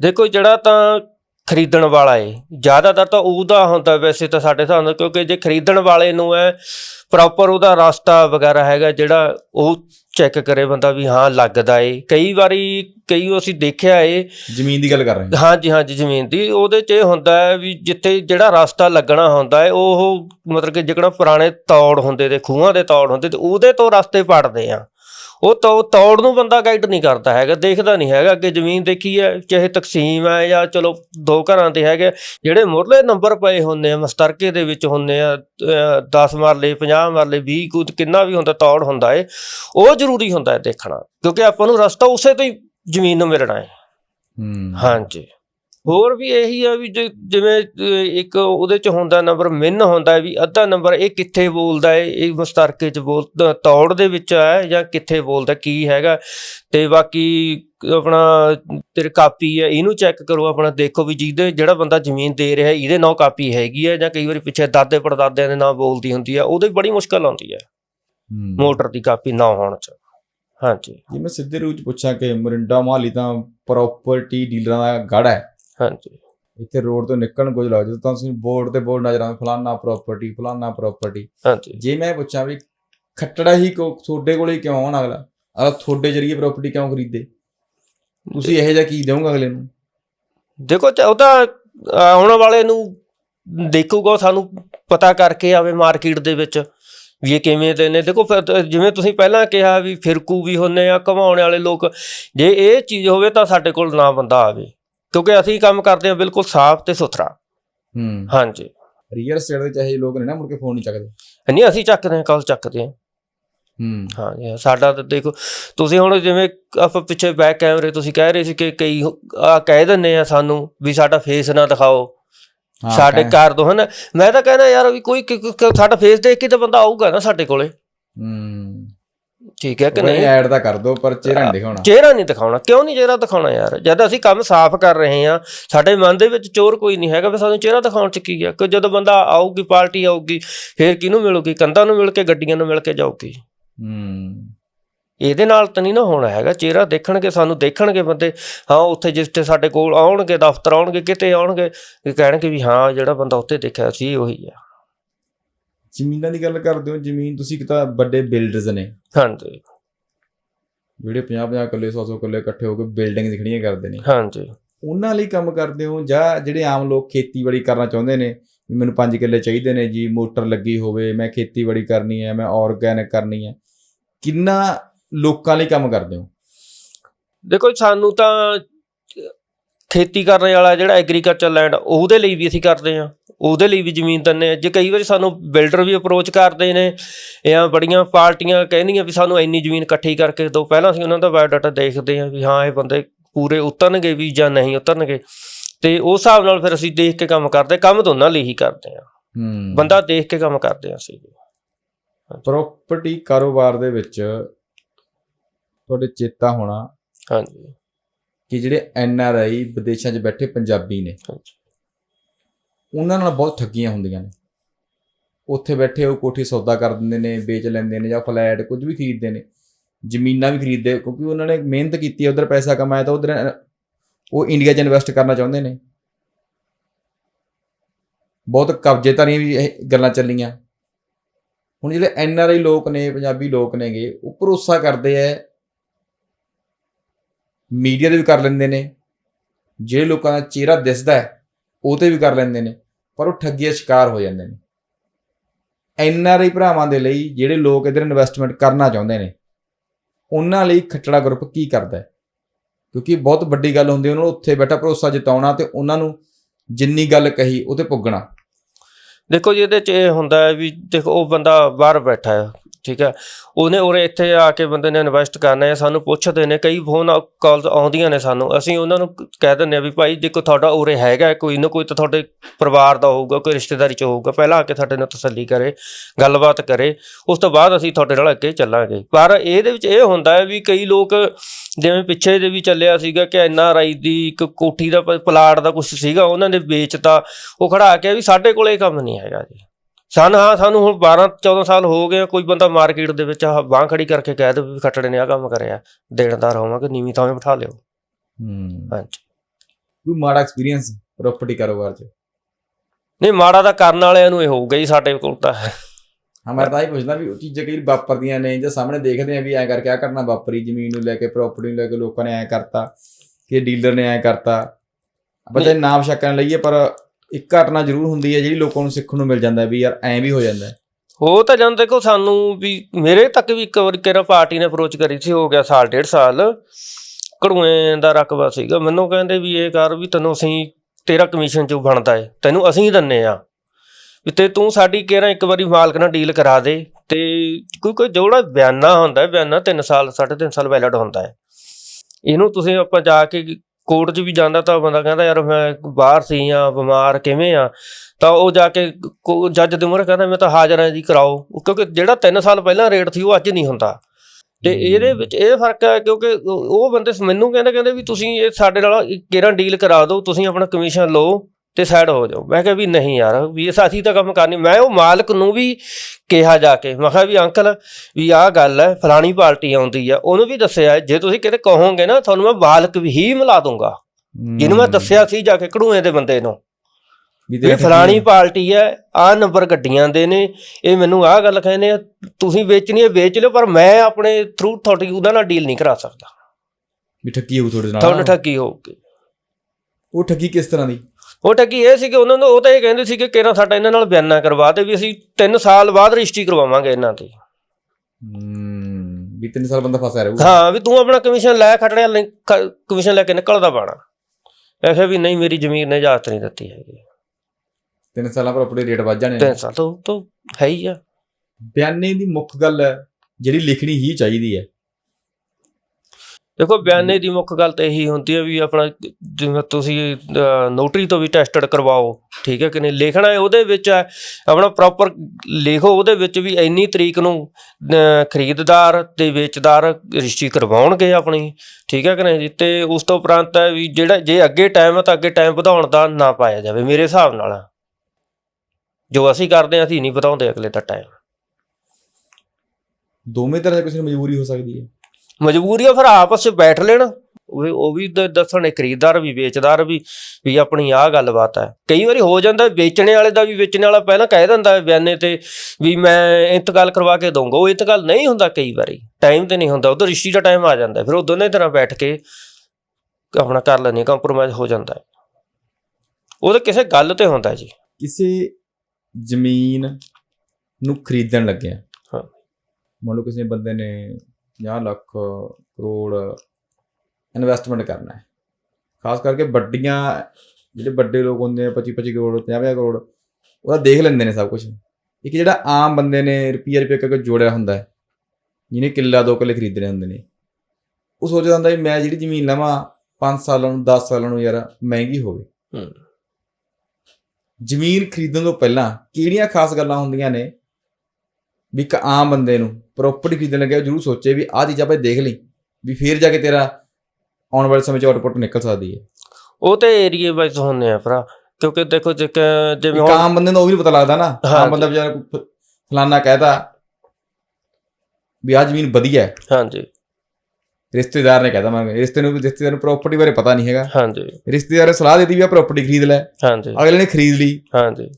ਦੇਖੋ ਜਿਹੜਾ ਤਾਂ ਖਰੀਦਣ ਵਾਲਾ ਏ। ਜ਼ਿਆਦਾਤਰ ਤਾਂ ਉਹਦਾ ਹੁੰਦਾ ਵੈਸੇ ਤਾਂ ਸਾਡੇ ਹਿਸਾਬ ਨਾਲ ਕਿਉਂਕਿ ਜੇ ਖਰੀਦਣ ਵਾਲੇ ਨੂੰ ਹੈ ਪ੍ਰੋਪਰ ਉਹਦਾ ਰਸਤਾ ਵਗੈਰਾ ਹੈਗਾ ਜਿਹੜਾ ਉਹ ਚੈੱਕ ਕਰੇ ਬੰਦਾ ਵੀ ਹਾਂ ਲੱਗਦਾ ਏ। ਕਈ ਵਾਰੀ ਕਈ ਅਸੀਂ ਦੇਖਿਆ ਏ। ਜ਼ਮੀਨ ਦੀ ਗੱਲ ਕਰ ਰਹੇ ਹਾਂ। ਹਾਂਜੀ ਹਾਂਜੀ ਜ਼ਮੀਨ ਦੀ। ਉਹਦੇ 'ਚ ਇਹ ਹੁੰਦਾ ਹੈ ਵੀ ਜਿੱਥੇ ਜਿਹੜਾ ਰਸਤਾ ਲੱਗਣਾ ਹੁੰਦਾ ਹੈ ਉਹ ਮਤਲਬ ਕਿ ਜਿਹੜਾ ਪੁਰਾਣੇ ਤੌੜ ਹੁੰਦੇ ਤੇ ਖੂਹਾਂ ਦੇ ਤੌੜ ਹੁੰਦੇ ਤੇ ਉਹਦੇ ਤੋਂ ਰਸਤੇ ਪੜਦੇ ਆ। ਉਹ ਤੌ ਤੌੜ ਨੂੰ ਬੰਦਾ ਗਾਈਡ ਨਹੀਂ ਕਰਦਾ ਹੈਗਾ ਦੇਖਦਾ ਨਹੀਂ ਹੈਗਾ ਅੱਗੇ ਜ਼ਮੀਨ ਦੇਖੀ ਹੈ ਚਾਹੇ ਤਕਸੀਮ ਹੈ ਜਾਂ ਚਲੋ ਦੋ ਘਰਾਂ ਤੇ ਹੈਗੇ ਜਿਹੜੇ ਮੁਰਲੇ ਨੰਬਰ ਪਏ ਹੁੰਦੇ ਆ ਮਸਤਰਕੇ ਦੇ ਵਿੱਚ ਹੁੰਦੇ ਆ 10 ਮਰਲੇ 50 ਮਰਲੇ 20 ਕੁ ਕਿੰਨਾ ਵੀ ਹੁੰਦਾ ਤੌੜ ਹੁੰਦਾ ਏ ਉਹ ਜ਼ਰੂਰੀ ਹੁੰਦਾ ਹੈ ਦੇਖਣਾ ਕਿਉਂਕਿ ਆਪਾਂ ਨੂੰ ਰਸਤਾ ਉਸੇ ਤੋਂ ਹੀ ਜ਼ਮੀਨ ਨੂੰ ਮਿਲਣਾ ਹੂੰ। ਹਾਂਜੀ। ਹੋਰ ਵੀ ਇਹੀ ਆ ਵੀ ਜਿਵੇਂ ਇੱਕ ਉਹਦੇ ਚ ਹੁੰਦਾ ਨੰਬਰ ਮਿੰਨ ਹੁੰਦਾ ਹੈ ਵੀ ਅੱਧਾ ਨੰਬਰ ਇਹ ਕਿੱਥੇ ਬੋਲਦਾ ਹੈ ਇਹ ਮੁਸਤਰਕੇ ਚ ਬੋਲ ਤੌੜ ਦੇ ਵਿੱਚ ਹੈ ਜਾਂ ਕਿੱਥੇ ਬੋਲਦਾ ਕੀ ਹੈਗਾ? ਤੇ ਬਾਕੀ ਆਪਣਾ ਤੇਰੇ ਕਾਪੀ ਹੈ ਇਹਨੂੰ ਚੈੱਕ ਕਰੋ ਆਪਣਾ ਦੇਖੋ ਵੀ ਜਿਹਦੇ ਜਿਹੜਾ ਬੰਦਾ ਜ਼ਮੀਨ ਦੇ ਰਿਹਾ ਇਹਦੇ ਨਾਂ ਕਾਪੀ ਹੈਗੀ ਹੈ ਜਾਂ ਕਈ ਵਾਰੀ ਪਿੱਛੇ ਦਾਦੇ ਪੜਦਾਦਿਆਂ ਦੇ ਨਾਂ ਬੋਲਦੀ ਹੁੰਦੀ ਹੈ ਉਹਦੇ ਬੜੀ ਮੁਸ਼ਕਲ ਆਉਂਦੀ ਹੈ। ਮੋਟਰ ਦੀ ਕਾਪੀ ਨਾ ਹੋਣ ਚ। ਹਾਂਜੀ। ਜੇ ਮੈਂ ਸਿੱਧੇ ਰੂਪ ਚ ਪੁੱਛਾਂ ਕਿ ਮਰਿੰਡਾ ਮਹਾਲੀ ਤਾਂ ਪ੍ਰਾਪਰਟੀ ਡੀਲਰਾਂ ਦਾ ਗੜ ਹੈ। ਹਾਂਜੀ। ਇੱਥੇ ਰੋਡ ਤੋਂ ਨਿਕਲਣ ਕੁਝ ਲੱਗ ਜਦੋਂ ਤਾਂ ਤੁਸੀਂ ਬੋਰਡ ਤੇ ਬੋਰਡ ਨਜ਼ਰ ਆਉਂਦਾ ਫਲਾਨਾ ਪ੍ਰਾਪਰਟੀ ਫਲਾਨਾ ਪ੍ਰਾਪਰਟੀ ਹਾਂਜੀ। ਜੇ ਮੈਂ ਪੁੱਛਾਂ ਵੀ ਖੱਟੜਾ ਹੀ ਕੋ ਤੁਹਾਡੇ ਕੋਲੇ ਕਿਉਂ ਆਉਣ ਅਗਲਾ? ਅਗਲਾ ਤੁਹਾਡੇ ਜਰੀਏ ਪ੍ਰਾਪਰਟੀ ਕਿਉਂ ਖਰੀਦੇ? ਤੁਸੀਂ ਇਹੋ ਜਿਹਾ ਕੀ ਦੇਵੋਗੇ ਅਗਲੇ ਨੂੰ? ਦੇਖੋ ਉਹ ਤਾਂ ਆਉਣ ਵਾਲੇ ਨੂੰ ਦੇਖੂਗਾ ਸਾਨੂੰ ਪਤਾ ਕਰਕੇ ਆਵੇ ਮਾਰਕੀਟ ਦੇ ਵਿੱਚ ਵੀ ਇਹ ਕਿਵੇਂ ਦੇ ਨੇ। ਦੇਖੋ ਜਿਵੇਂ ਤੁਸੀਂ ਪਹਿਲਾਂ ਕਿਹਾ ਵੀ ਫਿਰਕੂ ਵੀ ਹੁੰਨੇ ਆ ਕਮਾਉਣ ਵਾਲੇ ਲੋਕ ਜੇ ਇਹ ਚੀਜ਼ ਹੋਵੇ ਤਾਂ ਸਾਡੇ ਕੋਲ ਨਾ ਬੰਦਾ ਆਵੇ। ਕਿਉਂਕਿ ਅਸੀਂ ਕੰਮ ਕਰਦੇ ਹਾਂ ਬਿਲਕੁਲ ਸਾਫ਼ ਤੇ ਸੁਥਰਾ। ਹੂੰ। ਹਾਂਜੀ। ਰੀਅਲ ਸਟੇਟ ਦੇ ਚਾਹੇ ਲੋਕ ਨੇ ਨਾ ਮੁੜ ਕੇ ਫੋਨ ਨਹੀਂ ਚੱਕਦੇ। ਨਹੀਂ ਅਸੀਂ ਚੱਕਦੇ ਹਾਂ ਕੱਲ ਚੱਕਦੇ ਹਾਂ। ਹੂੰ। ਹਾਂਜੀ ਸਾਡਾ ਤਾਂ ਦੇਖੋ ਤੁਸੀਂ ਹੁਣ ਜਿਵੇਂ ਆਪਾਂ ਪਿੱਛੇ ਬੈਕ ਕੈਮਰੇ ਤੁਸੀਂ ਕਹਿ ਰਹੇ ਸੀ ਕਿ ਕਈ ਆ ਕਹਿ ਦਿੰਦੇ ਆ ਸਾਨੂੰ ਵੀ ਸਾਡਾ ਫੇਸ ਨਾ ਦਿਖਾਓ। ਹਾਂ, ਸਾਡੇ ਕਹਿ- ਘਰ ਤੋਂ ਹਨਾ ਮੈਂ ਤਾਂ ਕਹਿੰਦਾ ਯਾਰ ਵੀ ਕੋਈ ਕਿ- ਕਿ- ਸਾਡਾ ਫੇਸ ਦੇਖ ਕੇ ਤਾਂ ਬੰਦਾ ਆਊਗਾ ਨਾ ਸਾਡੇ ਕੋਲੇ। ਹੂੰ। ਠੀਕ ਹੈ ਕਿ ਨਹੀਂ? ਐਡ ਤਾਂ ਕਰ ਦੋ ਪਰ ਚਿਹਰਾ ਨਹੀਂ ਦਿਖਾਉਣਾ। ਚਿਹਰਾ ਨਹੀਂ ਦਿਖਾਉਣਾ। ਕਿਉਂ ਨਹੀਂ ਚਿਹਰਾ ਦਿਖਾਉਣਾ ਯਾਰ? ਜਦ ਅਸੀਂ ਕੰਮ ਸਾਫ਼ ਕਰ ਰਹੇ ਹਾਂ ਸਾਡੇ ਮਨ ਦੇ ਵਿੱਚ ਚੋਰ ਕੋਈ ਨਹੀਂ ਹੈਗਾ ਵੀ ਸਾਨੂੰ ਚਿਹਰਾ ਦਿਖਾਉਣ ਚ ਕੀ ਹੈ? ਕਿ ਜਦੋਂ ਬੰਦਾ ਆਊਗੀ ਪਾਰਟੀ ਆਊਗੀ ਫੇਰ ਕਿਹਨੂੰ ਮਿਲੂਗੀ? ਕੰਧਾਂ ਨੂੰ ਮਿਲ ਕੇ ਗੱਡੀਆਂ ਨੂੰ ਮਿਲ ਕੇ ਜਾਊਗੀ? ਹੂੰ। ਇਹਦੇ ਨਾਲ ਤਾਂ ਨਹੀਂ ਨਾ ਹੋਣਾ ਹੈਗਾ। ਚਿਹਰਾ ਦੇਖਣਗੇ ਸਾਨੂੰ ਦੇਖਣਗੇ ਬੰਦੇ। ਹਾਂ ਉੱਥੇ ਜਿੱਥੇ ਸਾਡੇ ਕੋਲ ਆਉਣਗੇ ਦਫ਼ਤਰ ਆਉਣਗੇ ਕਿਤੇ ਆਉਣਗੇ ਕਹਿਣਗੇ ਵੀ ਹਾਂ ਜਿਹੜਾ ਬੰਦਾ ਉੱਥੇ ਦੇਖਿਆ ਸੀ ਉਹੀ ਆ। ਜ਼ਮੀਨਾਂ ਦੀ ਗੱਲ ਕਰਦੇ ਹੋ ਜ਼ਮੀਨ ਤੁਸੀਂ ਇੱਕ ਤਾਂ ਵੱਡੇ ਬਿਲਡਰਸ ਨੇ। ਹਾਂਜੀ। ਜਿਹੜੇ 50 50 ਕਿੱਲੇ 100 100 ਕਿੱਲੇ ਇਕੱਠੇ ਹੋ ਕੇ ਬਿਲਡਿੰਗ ਦਿਖਣੀਆਂ ਕਰਦੇ ਨੇ। ਹਾਂਜੀ। ਉਹਨਾਂ ਲਈ ਕੰਮ ਕਰਦੇ ਹੋ ਜਾਂ ਜਿਹੜੇ ਆਮ ਲੋਕ ਖੇਤੀਬਾੜੀ ਕਰਨਾ ਚਾਹੁੰਦੇ ਨੇ ਮੈਨੂੰ 5 ਕਿੱਲੇ ਚਾਹੀਦੇ ਨੇ ਜੀ ਮੋਟਰ ਲੱਗੀ ਹੋਵੇ ਮੈਂ ਖੇਤੀਬਾੜੀ ਕਰਨੀ ਹੈ ਮੈਂ ਆਰਗੈਨਿਕ ਕਰਨੀ ਹੈ। ਕਿੰਨਾ ਲੋਕਾਂ ਲਈ ਕੰਮ ਕਰਦੇ ਹੋ? ਦੇਖੋ ਸਾਨੂੰ ਤਾਂ ਖੇਤੀ ਕਰਨ ਵਾਲਾ ਜਿਹੜਾ ਐਗਰੀਕਲਚਰ ਲੈਂਡ ਉਹਦੇ ਲਈ ਵੀ ਅਸੀਂ ਕਰਦੇ ਆ ਉਹਦੇ ਲਈ ਵੀ ਜ਼ਮੀਨ ਦਿੰਦੇ ਆ ਜੇ ਕਈ ਵਾਰੀ ਸਾਨੂੰ ਬਿਲਡਰ ਵੀ ਅਪਰੋਚ ਕਰਦੇ ਨੇ ਜਾਂ ਬੜੀਆਂ ਪਾਰਟੀਆਂ ਕਹਿੰਦੀਆਂ ਵੀ ਸਾਨੂੰ ਇੰਨੀ ਜ਼ਮੀਨ ਇਕੱਠੀ ਕਰਕੇ ਦਿਓ। ਪਹਿਲਾਂ ਅਸੀਂ ਉਹਨਾਂ ਦਾ ਬਾਇਓਡਾਟਾ ਦੇਖਦੇ ਆ ਵੀ ਹਾਂ ਇਹ ਬੰਦੇ ਪੂਰੇ ਉਤਰਨਗੇ ਵੀ ਜਾਂ ਨਹੀਂ ਉਤਰਨਗੇ। ਤੇ ਉਸ ਹਿਸਾਬ ਨਾਲ ਫਿਰ ਅਸੀਂ ਦੇਖ ਕੇ ਕੰਮ ਕਰਦੇ ਕੰਮ ਦੋਨਾਂ ਲਈ ਹੀ ਕਰਦੇ ਆ ਹੂੰ। ਬੰਦਾ ਦੇਖ ਕੇ ਕੰਮ ਕਰਦੇ ਆ ਅਸੀਂ ਪ੍ਰਾਪਰਟੀ ਕਾਰੋਬਾਰ ਦੇ ਵਿੱਚ ਤੁਹਾਡੇ ਚੇਤਾ ਹੋਣਾ ਹਾਂਜੀ। ਕਿ ਜਿਹੜੇ ਐਨ ਆਰ ਆਈ ਵਿਦੇਸ਼ਾਂ 'ਚ ਬੈਠੇ ਪੰਜਾਬੀ ਨੇ। ਉਹਨਾਂ ਨਾਲ ਬਹੁਤ ਠੱਗੀਆਂ ਹੁੰਦੀਆਂ ਨੇ। ਉੱਥੇ ਬੈਠੇ ਉਹ ਕੋਠੀ ਸੌਦਾ ਕਰ ਦਿੰਦੇ ਨੇ ਵੇਚ ਲੈਂਦੇ ਨੇ ਜਾਂ ਫਲੈਟ ਕੁਝ ਵੀ ਖਰੀਦਦੇ ਨੇ। ਜ਼ਮੀਨਾਂ ਵੀ ਖਰੀਦਦੇ ਕਿਉਂਕਿ ਉਹਨਾਂ ਨੇ ਮਿਹਨਤ ਕੀਤੀ ਹੈ ਉਧਰ ਪੈਸਾ ਕਮਾਇਆ ਤਾਂ ਉਧਰ ਉਹ ਇੰਡੀਆ 'ਚ ਇਨਵੈਸਟ ਕਰਨਾ ਚਾਹੁੰਦੇ ਨੇ। ਬਹੁਤ ਕਬਜ਼ੇਦਾਰੀਆਂ ਵੀ ਇਹ ਗੱਲਾਂ ਚੱਲੀਆਂ। ਹੁਣ ਜਿਹੜੇ ਐਨ ਆਰ ਆਈ ਲੋਕ ਨੇ ਪੰਜਾਬੀ ਲੋਕ ਨੇਗੇ ਉਹ ਭਰੋਸਾ ਕਰਦੇ ਐ ਮੀਡੀਆ ਦੇ ਵੀ ਕਰ ਲੈਂਦੇ ਨੇ, ਜਿਹੜੇ ਲੋਕਾਂ ਦਾ ਚਿਹਰਾ ਦਿਸਦਾ ਹੈ, ਉਹ ਤੇ ਵੀ ਕਰ ਲੈਂਦੇ ਨੇ, ਪਰ ਉਹ ਠੱਗੀਆਂ ਸ਼ਿਕਾਰ ਹੋ ਜਾਂਦੇ ਨੇ। ਐਨ ਆਰ ਆਈ ਭਰਾਵਾਂ ਦੇ ਲਈ ਜਿਹੜੇ ਲੋਕ ਇਧਰ ਇਨਵੈਸਟਮੈਂਟ ਕਰਨਾ ਚਾਹੁੰਦੇ ਨੇ, ਉਹਨਾਂ ਲਈ ਖੱਟੜਾ ਗਰੁੱਪ ਕੀ ਕਰਦਾ ਹੈ? ਕਿਉਂਕਿ ਬਹੁਤ ਵੱਡੀ ਗੱਲ ਹੁੰਦੀ ਉਹਨਾਂ ਨੂੰ ਉੱਥੇ ਬੈਠਾ ਭਰੋਸਾ ਜਿਤਾਉਣਾ ਤੇ ਉਹਨਾਂ ਨੂੰ ਜਿੰਨੀ ਗੱਲ ਕਹੀ ਉਹ ਤੇ ਪੁੱਗਣਾ ਦੇਖੋ ਜੀ, ਇਹਦੇ ਚ ਇਹ ਹੁੰਦਾ ਹੈ ਵੀ ਦੇਖੋ, ਉਹ ਬੰਦਾ ਬਾਹਰ ਬੈਠਾ ਹੈ ਠੀਕ ਹੈ। ਉਹਨੇ ਉਰੇ ਇੱਥੇ ਆ ਕੇ ਬੰਦੇ ਨੇ ਇਨਵੈਸਟ ਕਰਨਾ ਹੈ ਸਾਨੂੰ ਪੁੱਛਦੇ ਨੇ, ਕਈ ਫੋਨ ਕਾਲਸ ਆਉਂਦੀਆਂ ਨੇ ਸਾਨੂੰ। ਅਸੀਂ ਉਹਨਾਂ ਨੂੰ ਕਹਿ ਦਿੰਦੇ ਆ ਵੀ ਭਾਈ ਦੇਖੋ ਤੁਹਾਡਾ ਉਰੇ ਹੈਗਾ, ਕੋਈ ਨਾ ਕੋਈ ਤਾਂ ਤੁਹਾਡੇ ਪਰਿਵਾਰ ਦਾ ਹੋਊਗਾ, ਕੋਈ ਰਿਸ਼ਤੇਦਾਰੀ ਚ ਹੋਊਗਾ, ਪਹਿਲਾਂ ਆ ਕੇ ਸਾਡੇ ਨਾਲ ਤਸੱਲੀ ਕਰੇ, ਗੱਲਬਾਤ ਕਰੇ, ਉਸ ਤੋਂ ਬਾਅਦ ਅਸੀਂ ਤੁਹਾਡੇ ਨਾਲ ਅੱਗੇ ਚੱਲਾਂਗੇ। ਪਰ ਇਹਦੇ ਵਿੱਚ ਇਹ ਹੁੰਦਾ ਹੈ ਵੀ ਕਈ ਲੋਕ ਜਿਵੇਂ ਪਿੱਛੇ ਦੇ ਵੀ ਚੱਲਿਆ ਸੀਗਾ ਕਿ ਐਨ ਆਰ ਆਈ ਦੀ ਇੱਕ ਕੋਠੀ ਦਾ ਪਲਾਟ ਦਾ ਕੁਝ ਸੀਗਾ, ਉਹਨਾਂ ਨੇ ਵੇਚਤਾ, ਉਹ ਖੜਾ ਕੇ ਵੀ ਸਾਡੇ ਕੋਲ ਇਹ ਕੰਮ ਨਹੀਂ ਹੈਗਾ ਜੀ। ਸਨ ਹਾਂ ਸਾਨੂੰ ਹੁਣ 12 14 ਸਾਲ ਹੋ ਗਏ ਕੋਈ ਬੰਦਾ ਮਾਰਕੀਟ ਦੇ ਵਿੱਚ ਬਾਹ ਖੜੀ ਕਰਕੇ ਕਹਿ ਦੇ ਵੀ ਖੱਟੜੇ ਨੇ ਆ ਕੰਮ ਕਰਿਆ ਦੇਣਦਾਰ ਹੋਵਾਂਗੇ ਨੀਵੀਂ ਥਾਵੇਂ ਬਿਠਾ ਲਿਓ। ਹੂੰ। ਹਾਂਜੀ। ਕੋਈ ਮਾੜਾ ਐਕਸਪੀਰੀਅੰਸ ਪ੍ਰਾਪਰਟੀ ਕਾਰੋਬਾਰ 'ਚ? ਨਹੀਂ ਮਾੜਾ ਤਾਂ ਕਰਨ ਵਾਲਿਆਂ ਨੂੰ ਇਹ ਹੋਊਗਾ ਜੀ ਸਾਡੇ ਕੋਲ ਤਾਂ। ਹਾਂ ਮੈਂ ਤਾਂ ਹੀ ਪੁੱਛਦਾ ਵੀ ਉਹ ਚੀਜ਼ਾਂ ਕਈ ਵਾਪਰਦੀਆਂ ਨੇ ਜਾਂ ਸਾਹਮਣੇ ਦੇਖਦੇ ਆ ਵੀ ਐਂ ਕਰਕੇ ਆ ਘਟਨਾ ਵਾਪਰੀ ਜ਼ਮੀਨ ਨੂੰ ਲੈ ਕੇ ਪ੍ਰਾਪਰਟੀ ਨੂੰ ਲੈ ਕੇ ਲੋਕਾਂ ਨੇ ਐਂ ਕਰਤਾ ਕਿ ਡੀਲਰ ਨੇ ਐਂ ਕਰਤਾ। ਚਾਹੇ ਨਾਮ ਸ਼ੱਕਾਂ ਲਈਏ ਪਰ ਇੱਕ ਘਟਨਾ ਜ਼ਰੂਰ ਹੁੰਦੀ ਹੈ ਜਿਹੜੀ ਲੋਕਾਂ ਨੂੰ ਸਿੱਖਣ ਨੂੰ ਮਿਲ ਜਾਂਦਾ ਵੀ ਯਾਰ ਐਂ ਵੀ ਹੋ ਜਾਂਦਾ ਹੋ। ਤਾਂ ਜਾਂਦਾ ਦੇਖੋ ਸਾਨੂੰ ਵੀ ਮੇਰੇ ਤੱਕ ਵੀ ਇੱਕ ਵਾਰ ਕਿਹੜਾ ਪਾਰਟੀ ਨੇ ਅਪਰੋਚ ਕਰੀ ਸੀ, ਹੋ ਗਿਆ ਸਾਲ, ਡੇਢ ਸਾਲ। ਕੜੂਏ ਦਾ ਰਕਬਾ ਸੀਗਾ। ਮੈਨੂੰ ਕਹਿੰਦੇ ਵੀ ਇਹ ਕਰ ਵੀ ਤੈਨੂੰ ਅਸੀਂ ਤੇਰਾ ਕਮਿਸ਼ਨ ਜੋ ਬਣਦਾ ਏ ਤੈਨੂੰ ਅਸੀਂ ਹੀ ਦਿੰਨੇ ਆ। ਵੀ ਤੇ ਤੂੰ ਸਾਡੀ ਕਿਹੜਾ ਇੱਕ ਵਾਰੀ ਮਾਲਕ ਨਾਲ ਡੀਲ ਕਰਾ ਦੇ। ਤੇ ਕੋਈ ਕੋਈ ਜਿਹੜਾ ਬਿਆਨਾ ਹੁੰਦਾ ਬਿਆਨਾ 3 ਸਾਲ 3.5 ਸਾਲ ਵੈਲਿਡ ਹੁੰਦਾ ਹੈ। ਇਹਨੂੰ ਤੁਸੀਂ ਆਪਾਂ ਜਾ ਕੇ ਕੋਰਟ 'ਚ ਵੀ ਜਾਂਦਾ ਤਾਂ ਬੰਦਾ ਕਹਿੰਦਾ ਯਾਰ ਮੈਂ ਬਾਹਰ ਸੀ ਆ ਬਿਮਾਰ ਕਿਵੇਂ ਆ ਤਾਂ ਉਹ ਜਾ ਕੇ ਜੱਜ ਦੇ ਮੂਹਰੇ ਕਹਿੰਦਾ ਮੈਂ ਤਾਂ ਹਾਜ਼ਰ ਹਾਂ ਜੀ ਕਰਾਓ। ਕਿਉਂਕਿ ਜਿਹੜਾ 3 ਸਾਲ ਪਹਿਲਾਂ ਰੇਟ ਸੀ ਉਹ ਅੱਜ ਨਹੀਂ ਹੁੰਦਾ। ਤੇ ਇਹਦੇ ਵਿੱਚ ਇਹ ਫ਼ਰਕ ਹੈ ਕਿਉਂਕਿ ਉਹ ਉਹ ਬੰਦੇ ਮੈਨੂੰ ਕਹਿੰਦੇ ਕਹਿੰਦੇ ਵੀ ਤੁਸੀਂ ਇਹ ਸਾਡੇ ਨਾਲ ਕਿਹੜਾ ਡੀਲ ਕਰਾ ਦਿਓ ਤੁਸੀਂ ਆਪਣਾ ਕਮਿਸ਼ਨ ਲਓ। ਤੇ ਸਾਈਡ ਹੋ ਜਾਓ। ਮੈਂ ਕਿਹਾ ਵੀ ਨਹੀਂ ਯਾਰ ਵੀ ਅਸੀਂ ਤਾਂ ਕੰਮ ਕਰਨੀ। ਮੈਂ ਉਹ ਮਾਲਕ ਨੂੰ ਵੀ ਕਿਹਾ ਜਾ ਕੇ ਮੈਂ ਕਿਹਾ ਵੀ ਅੰਕਲ ਵੀ ਆਹ ਗੱਲ ਹੈ ਫਲਾਣੀ ਪਾਰਟੀ ਆਉਂਦੀ ਆ ਉਹਨੂੰ ਵੀ ਦੱਸਿਆ ਜੇ ਤੁਸੀਂ ਕਿਤੇ ਕਹੋਗੇ ਨਾ ਤੁਹਾਨੂੰ ਮੈਂ ਮਾਲਕ ਵੀ ਹੀ ਮਿਲਾ ਦੂੰਗਾ। ਜਿਹਨੂੰ ਮੈਂ। ਦੱਸਿਆ ਸੀ ਜਾ ਕੇ ਕਢੂਏ ਦੇ ਬੰਦੇ ਨੂੰ। ਵੀ ਫਲਾਣੀ ਪਾਰਟੀ ਹੈ ਆਹ ਨੰਬਰ ਗੱਡੀਆਂ ਦੇ ਨੇ ਇਹ ਮੈਨੂੰ ਆਹ ਗੱਲ ਕਹਿੰਦੇ ਆ ਤੁਸੀਂ ਵੇਚਣੀ ਹੈ ਵੇਚ ਲਿਓ ਪਰ ਮੈਂ ਆਪਣੇ ਥਰੂ ਤੁਹਾਡੀ ਉਹਦਾ ਨਾਲ ਡੀਲ ਨਹੀਂ ਕਰਾ ਸਕਦਾ। ਵੀ ਠੱਗੀ ਹੋਊ ਤੁਹਾਡੇ ਤੁਹਾਨੂੰ ਨਾਲ ਠੱਗੀ ਹੋਊਗੀ। ਉਹ ਠੱਗੀ ਕਿਸ ਤਰ੍ਹਾਂ ਦੀ? ਉਹ ਠੱਗੀ ਇਹ ਸੀ ਕਿ ਉਹਨਾਂ ਨੂੰ ਉਹ ਤਾਂ ਇਹ ਕਹਿੰਦੇ ਸੀ ਕਿ ਕਿਹੜਾ ਸਾਡਾ ਇਹਨਾਂ ਨਾਲ ਬਿਆਨਾ ਕਰਵਾ ਦੇ ਵੀ ਅਸੀਂ 3 ਸਾਲ ਬਾਅਦ ਰਜਿਸਟਰੀ ਕਰਵਾਵਾਂਗੇ ਇਹਨਾਂ ਹੂੰ ਵੀ ਤਿੰਨ ਸਾਲ ਬੰਦਾ ਫਸਿਆ ਰਹੂਗਾ। ਹਾਂ ਵੀ ਤੂੰ ਆਪਣਾ ਕਮਿਸ਼ਨ ਲੈ ਖਟੜਿਆ ਕਮਿਸ਼ਨ ਲੈ ਕੇ ਨਿਕਲਦਾ ਬਾਣਾ। ਕਿਹਾ ਵੀ ਨਹੀਂ ਮੇਰੀ ਜ਼ਮੀਨ ਨੇ ਇਜਾਜ਼ਤ ਨਹੀਂ ਦਿੱਤੀ ਹੈਗੀ। ਤਿੰਨ ਸਾਲਾਂ ਪ੍ਰਾਪਰਟੀ ਰੇਟ ਵੱਧ ਜਾਣੇ ਨੇ। ਤਿੰਨ ਸਾਲ ਤੋਂ ਤੋਂ ਹੈ ਹੀ ਆ। ਬਿਆਨੇ ਦੀ ਮੁੱਖ ਗੱਲ ਹੈ ਜਿਹੜੀ ਲਿਖਣੀ ਹੀ ਚਾਹੀਦੀ ਹੈ। ਦੇਖੋ ਬਿਆਨੇ ਦੀ ਮੁੱਖ ਗੱਲ ਤਾਂ ਇਹੀ ਹੁੰਦੀ ਹੈ ਵੀ ਆਪਣਾ ਜਿਵੇਂ ਤੁਸੀਂ ਨੋਟਰੀ ਤੋਂ ਵੀ ਟੈਸਟਡ ਕਰਵਾਓ, ਠੀਕ ਹੈ ਕਿ ਨਹੀਂ? ਲਿਖਣਾ ਹੈ ਉਹਦੇ ਵਿੱਚ ਹੈ, ਆਪਣਾ ਪ੍ਰੋਪਰ ਲਿਖੋ ਉਹਦੇ ਵਿੱਚ ਵੀ ਇੰਨੀ ਤਰੀਕ ਨੂੰ ਖਰੀਦਦਾਰ ਤੇ ਵੇਚਦਾਰ ਰਜਿਸਟਰੀ ਕਰਵਾਉਣਗੇ ਆਪਣੀ, ਠੀਕ ਹੈ ਕਿ ਨਹੀਂ ਤੇ ਉਸ ਤੋਂ ਉਪਰੰਤ ਹੈ ਵੀ ਜਿਹੜਾ, ਜੇ ਅੱਗੇ ਟਾਈਮ ਹੈ ਤਾਂ ਅੱਗੇ ਟਾਈਮ ਵਧਾਉਣ ਦਾ ਨਾ ਪਾਇਆ ਜਾਵੇ, ਮੇਰੇ ਹਿਸਾਬ ਨਾਲ। ਜੋ ਅਸੀਂ ਕਰਦੇ ਹਾਂ, ਅਸੀਂ ਨਹੀਂ ਵਧਾਉਂਦੇ ਅਗਲੇ ਦਾ ਟਾਈਮ ਦੋਵੇਂ ਤਰ੍ਹਾਂ ਦੀ ਕਿਸੇ ਨੂੰ ਮਜਬੂਰੀ ਹੋ ਸਕਦੀ ਹੈ। ਮਜਬੂਰੀ ਆ ਫਿਰ ਆਪਸ ਵਿੱਚ ਬੈਠ ਲੈਣ। ਉਹ ਵੀ ਦੱਸਣ ਖਰੀਦਦਾਰ ਵੀ ਵੇਚਦਾਰ ਵੀ ਵੀ ਆਪਣੀ ਆਹ ਗੱਲਬਾਤ ਹੈ ਕਈ ਵਾਰੀ ਹੋ ਜਾਂਦਾ ਵੇਚਣੇ ਵਾਲੇ ਦਾ ਵੀ ਵੇਚਣ ਵਾਲਾ ਪਹਿਲਾਂ ਕਹਿ ਦਿੰਦਾ ਹੈ ਬਿਆਨੇ ਤੇ ਵੀ ਮੈਂ ਇੰਤਕਾਲ ਕਰਵਾ ਕੇ ਦਊਂਗਾ। ਉਹ ਇੰਤਕਾਲ ਨਹੀਂ ਹੁੰਦਾ ਕਈ ਵਾਰੀ। ਟਾਈਮ ਤੇ ਨਹੀਂ ਹੁੰਦਾ। ਉਧਰ ਰਿਸ਼ਤੀ ਦਾ ਟਾਈਮ ਆ ਜਾਂਦਾ। ਫਿਰ ਉਹ ਦੋਨੇ ਤਰ੍ਹਾਂ ਬੈਠ ਕੇ ਆਪਣਾ ਕਰ ਲੈਣੀ ਕੰਪਰੋਮਾਈਜ਼ ਹੋ ਜਾਂਦਾ। ਹੈ ਉਹ ਤਾਂ ਕਿਸੇ ਗੱਲ ਤੇ ਹੁੰਦਾ ਜੀ। ਕਿਸੇ ਜ਼ਮੀਨ ਨੂੰ ਖਰੀਦਣ ਲੱਗਿਆ। ਹਾਂ। ਮੰਨ ਲਓ ਕਿਸੇ ਬੰਦੇ ਨੇ 50 ਲੱਖ ਕਰੋੜ ਇਨਵੈਸਟਮੈਂਟ ਕਰਨਾ ਹੈ। ਖਾਸ ਕਰਕੇ ਵੱਡੀਆਂ ਜਿਹੜੇ ਵੱਡੇ ਲੋਕ ਹੁੰਦੇ ਆ 25 25 ਕਰੋੜ 50 ਕਰੋੜ ਉਹਦਾ ਦੇਖ ਲੈਂਦੇ ਨੇ ਸਭ ਕੁਝ ਇੱਕ ਜਿਹੜਾ ਆਮ ਬੰਦੇ ਨੇ ਰੁਪਈਆ ਰੁਪਈਆ ਕਰਕੇ ਜੋੜਿਆ ਹੁੰਦਾ ਹੈ ਜਿਹਨੇ ਕਿੱਲਾ ਦੋ ਕਿੱਲੇ ਖਰੀਦਣੇ ਹੁੰਦੇ ਨੇ ਉਹ ਸੋਚਦਾ ਹੁੰਦਾ ਵੀ ਮੈਂ ਜਿਹੜੀ ਜ਼ਮੀਨ ਲਵਾਂ 5 ਸਾਲਾਂ ਨੂੰ 10 ਸਾਲਾਂ ਨੂੰ ਯਾਰ ਮਹਿੰਗੀ ਹੋਵੇ। ਹੂੰ। ਜ਼ਮੀਨ ਖਰੀਦਣ ਤੋਂ ਪਹਿਲਾਂ ਕਿਹੜੀਆਂ ਖਾਸ ਗੱਲਾਂ ਹੁੰਦੀਆਂ ਨੇ? ਵੀ ਇੱਕ ਆਮ ਬੰਦੇ ਨੂੰ ਪ੍ਰਾਪਰਟੀ ਖਰੀਦਣ ਲੱਗਿਆ ਉਹ ਜ਼ਰੂਰ ਸੋਚੇ ਵੀ ਆਹ ਚੀਜ਼ਾਂ ਭਾਈ ਦੇਖ ਲਈ ਵੀ ਫੇਰ ਜਾ ਕੇ ਤੇਰਾ ਆਉਣ ਵਾਲੇ ਸਮੇਂ 'ਚ ਆਊਟਪੁੱਟ ਨਿਕਲ ਸਕਦੀ ਹੈ। ਉਹ ਤੇ ਏਰੀਏ ਵਾਈਜ਼ ਹੁੰਦੇ ਆ ਭਰਾ ਕਿਉਂਕਿ ਦੇਖੋ ਜੇ ਜਿਵੇਂ ਇੱਕ ਆਮ ਬੰਦੇ ਨੂੰ ਉਹ ਵੀ ਪਤਾ ਲੱਗਦਾ ਨਾ। ਆਮ ਬੰਦਾ ਵਿਚਾਰਾ ਫਲਾਨਾ ਕਹਿਤਾ ਵੀ ਆਹ ਜ਼ਮੀਨ ਵਧੀਆ ਹੈ। ਹਾਂਜੀ। ਰਿਸ਼ਤੇਦਾਰ ਨੇ ਕਹਿਤਾ ਮੈਂ ਰਿਸ਼ਤੇ ਨੂੰ ਰਿਸ਼ਤੇਦਾਰ ਨੂੰ ਪ੍ਰਾਪਰਟੀ ਬਾਰੇ ਪਤਾ ਨਹੀਂ ਹੈਗਾ। ਹਾਂਜੀ। ਰਿਸ਼ਤੇਦਾਰ ਨੇ ਸਲਾਹ ਦਿੱਤੀ ਵੀ ਆ ਪ੍ਰਾਪਰਟੀ ਖਰੀਦ ਲੈ। ਹਾਂਜੀ। ਅਗਲੇ ਨੇ ਖਰੀਦ ਲਈ। ਹਾਂਜੀ।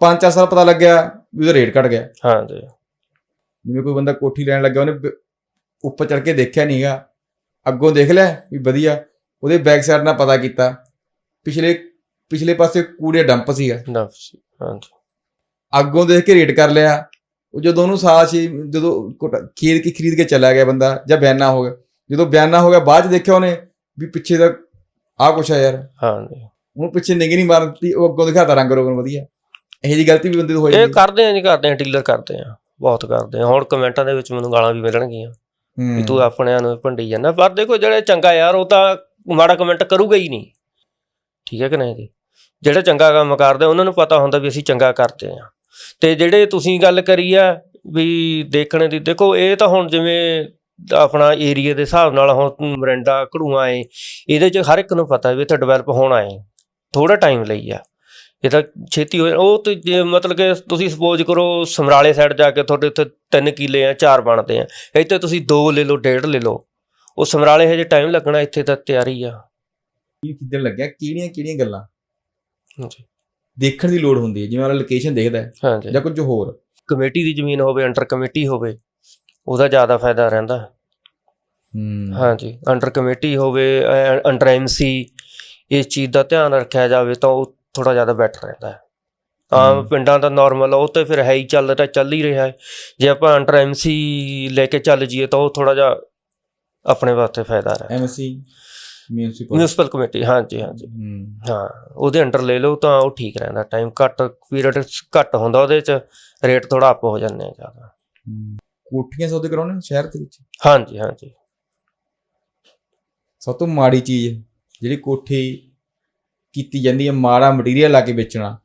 ਪੰਜ ਚਾਰ ਸਾਲ ਪਤਾ ਲੱਗਿਆ ਵੀ ਉਹਦਾ ਰੇਟ ਘਟ ਗਿਆ। ਹਾਂਜੀ। ਜਿਵੇਂ ਕੋਈ ਬੰਦਾ ਕੋਠੀ ਲੈਣ ਲੱਗਾ ਉਹਨੇ ਬ- ਉੱਪਰ ਚੜ ਕੇ ਦੇਖਿਆ ਨਹੀਂਗਾ ਅੱਗੋਂ ਦੇਖ ਲਿਆ ਵੀ ਵਧੀਆ ਉਹਦੇ ਬੈਕ ਸਾਈਡ ਨਾਲ ਪਤਾ ਕੀਤਾ। ਪਿਛਲੇ ਪਿਛਲੇ ਪਾਸੇ ਕੂੜੇ ਡੰਪ ਸੀਗਾ। ਨਫਸ ਹਾਂਜੀ। ਅੱਗੋਂ ਦੇਖ ਕੇ ਰੇਟ ਕਰ ਲਿਆ। ਉਹ ਜਦੋਂ ਉਹਨੂੰ ਸਾਲ ਛੇ ਜਦੋਂ ਕੋਠਾ- ਖਰੀਦ ਕੇ ਖਰੀਦ ਕੇ ਚਲਾ ਗਿਆ ਬੰਦਾ ਜਾਂ ਬਿਆਨਾ ਹੋ ਗਿਆ। ਜਦੋਂ ਬਿਆਨਾ ਹੋ ਗਿਆ ਬਾਅਦ ਚ ਦੇਖਿਆ ਉਹਨੇ ਵੀ ਪਿੱਛੇ ਦਾ ਆਹ ਕੁਛ ਆ ਯਾਰ। ਹਾਂਜੀ। ਉਹਨੂੰ ਪਿੱਛੇ ਨਿਗਰ ਨਹੀਂ ਮਾਰਦੀ ਉਹ ਅੱਗੋਂ ਦਿਖਾਤਾ ਰੰਗ ਰੋਗਨ ਵਧੀਆ। ਇਹੋ ਜੀ ਗਲਤੀ ਵੀ ਬੰਦੇ ਤੋਂ ਹੋ ਇਹ ਕਰਦੇ ਆ ਜੀ ਕਰਦੇ ਆ ਡੀਲਰ ਕਰਦੇ ਆ ਬਹੁਤ ਕਰਦੇ ਆ। ਹੁਣ ਕਮੈਂਟਾਂ ਦੇ ਵਿੱਚ ਮੈਨੂੰ ਗਾਲਾਂ ਵੀ ਮਿਲਣਗੀਆਂ ਵੀ। ਤੂੰ ਆਪਣਿਆਂ ਨੂੰ ਭੰਡੀ ਜਾਂਦਾ। ਪਰ ਦੇਖੋ ਜਿਹੜੇ ਚੰਗਾ ਯਾਰ ਉਹ ਤਾਂ ਮਾੜਾ ਕਮੈਂਟ ਕਰੂਗਾ ਹੀ ਨਹੀਂ। ਠੀਕ ਹੈ ਕਿ ਨਹੀਂ ਜੀ? ਜਿਹੜੇ ਚੰਗਾ ਕੰਮ ਕਰਦੇ ਉਹਨਾਂ ਨੂੰ ਪਤਾ ਹੁੰਦਾ ਵੀ ਅਸੀਂ ਚੰਗਾ ਕਰਦੇ ਆ। ਤੇ ਜਿਹੜੇ ਤੁਸੀਂ ਗੱਲ ਕਰੀ ਆ ਵੀ ਦੇਖਣੇ ਦੀ ਦੇਖੋ ਇਹ ਤਾਂ ਹੁਣ ਜਿਵੇਂ ਆਪਣਾ ਏਰੀਆ ਦੇ ਹਿਸਾਬ ਨਾਲ ਹੁਣ ਮਰਿੰਡਾ ਘੜੂਆਂ ਏ ਇਹਦੇ 'ਚ ਹਰ ਇੱਕ ਨੂੰ ਪਤਾ ਵੀ ਇੱਥੇ ਡਿਵੈਲਪ ਹੋਣਾ ਏ ਥੋੜਾ ਟਾਈਮ ਲਈ ਆ। ਇਹ ਤਾਂ ਛੇਤੀ ਹੋ ਉਹ ਤੇ ਜੇ ਮਤਲਬ ਕਿ ਤੁਸੀਂ ਸਪੋਜ਼ ਕਰੋ ਸਮਰਾਲੇ ਸਾਈਡ ਜਾ ਕੇ ਤੁਹਾਡੇ ਉੱਥੇ ਤਿੰਨ ਕਿੱਲੇ ਆ ਚਾਰ ਬਣਦੇ ਆ ਇੱਥੇ ਤੁਸੀਂ ਦੋ ਲੈ ਲਓ ਡੇਢ ਲੈ ਲਓ ਉਹ ਸਮਰਾਲੇ ਹਜੇ ਟਾਈਮ ਲੱਗਣਾ ਇੱਥੇ ਤਾਂ ਤਿਆਰੀ ਆ। ਕੀ ਖਰੀਦਣ ਲੱਗਿਆ? ਕਿਹੜੀਆਂ ਕਿਹੜੀਆਂ ਗੱਲਾਂ? ਹਾਂਜੀ। ਦੇਖਣ ਦੀ ਲੋੜ ਹੁੰਦੀ ਹੈ ਜਿਵੇਂ ਵਾਲਾ ਲੋਕੇਸ਼ਨ ਦੇਖਦਾ ਹੈ ਜਾਂ ਕੁਝ ਹੋਰ। ਕਮੇਟੀ ਦੀ ਜ਼ਮੀਨ ਹੋਵੇ ਅੰਡਰ ਕਮੇਟੀ ਹੋਵੇ ਉਹਦਾ ਜ਼ਿਆਦਾ ਫਾਇਦਾ ਰਹਿੰਦਾ। ਹਾਂਜੀ ਅੰਡਰ ਕਮੇਟੀ ਹੋਵੇ ਅੰਡਰ ਐਮਸੀ ਇਸ ਚੀਜ਼ ਦਾ ਧਿਆਨ ਰੱਖਿਆ ਜਾਵੇ ਤਾਂ ਉਹ ਥੋੜਾ ਜ਼ਿਆਦਾ ਬੈਟਰ ਰਹਿੰਦਾ ਹੈ। ਹਮ। ਪਿੰਡਾਂ ਦਾ ਨਾਰਮਲ ਉਹ ਤੇ ਫਿਰ ਹੈ ਹੀ ਚੱਲ ਰਿਹਾ ਚੱਲ ਹੀ ਰਿਹਾ ਹੈ। ਜੇ ਆਪਾਂ ਅੰਡਰ ਐਮਸੀ ਲੈ ਕੇ ਚੱਲ ਜੀਏ ਤਾਂ ਉਹ ਥੋੜਾ ਜਿਹਾ ਆਪਣੇ ਵਾਸਤੇ ਫਾਇਦਾ ਹੈ ਐਮਸੀ ਮਿਊਨਿਸਪਲ ਕਮੇਟੀ ਹਾਂਜੀ ਹਾਂਜੀ। ਹੂੰ। ਹਾਂ ਉਹਦੇ ਅੰਡਰ ਲੈ ਲਓ ਤਾਂ ਉਹ ਠੀਕ ਰਹਿੰਦਾ ਟਾਈਮ ਘੱਟ ਪੀਰੀਅਡ ਘੱਟ ਹੁੰਦਾ ਉਹਦੇ ਚ ਰੇਟ ਥੋੜਾ ਅਪ ਹੋ ਜਾਂਦੇ ਆ ਜ਼ਿਆਦਾ। ਕੋਠੀਆਂ ਸੌਦੇ ਕਰਾਉਣੇ ਸ਼ਹਿਰ ਦੇ ਵਿੱਚ? ਹਾਂਜੀ ਹਾਂਜੀ। ਸਭ ਤੋਂ ਮਾੜੀ ਚੀਜ਼ ਜਿਹੜੀ ਕੋਠੀ ਕੀਤੀ ਜਾਂਦੀ ਹੈ, ਮਾੜਾ ਮਟੀਰੀਅਲ ਲਾ ਕੇ ਵੇਚਣਾ।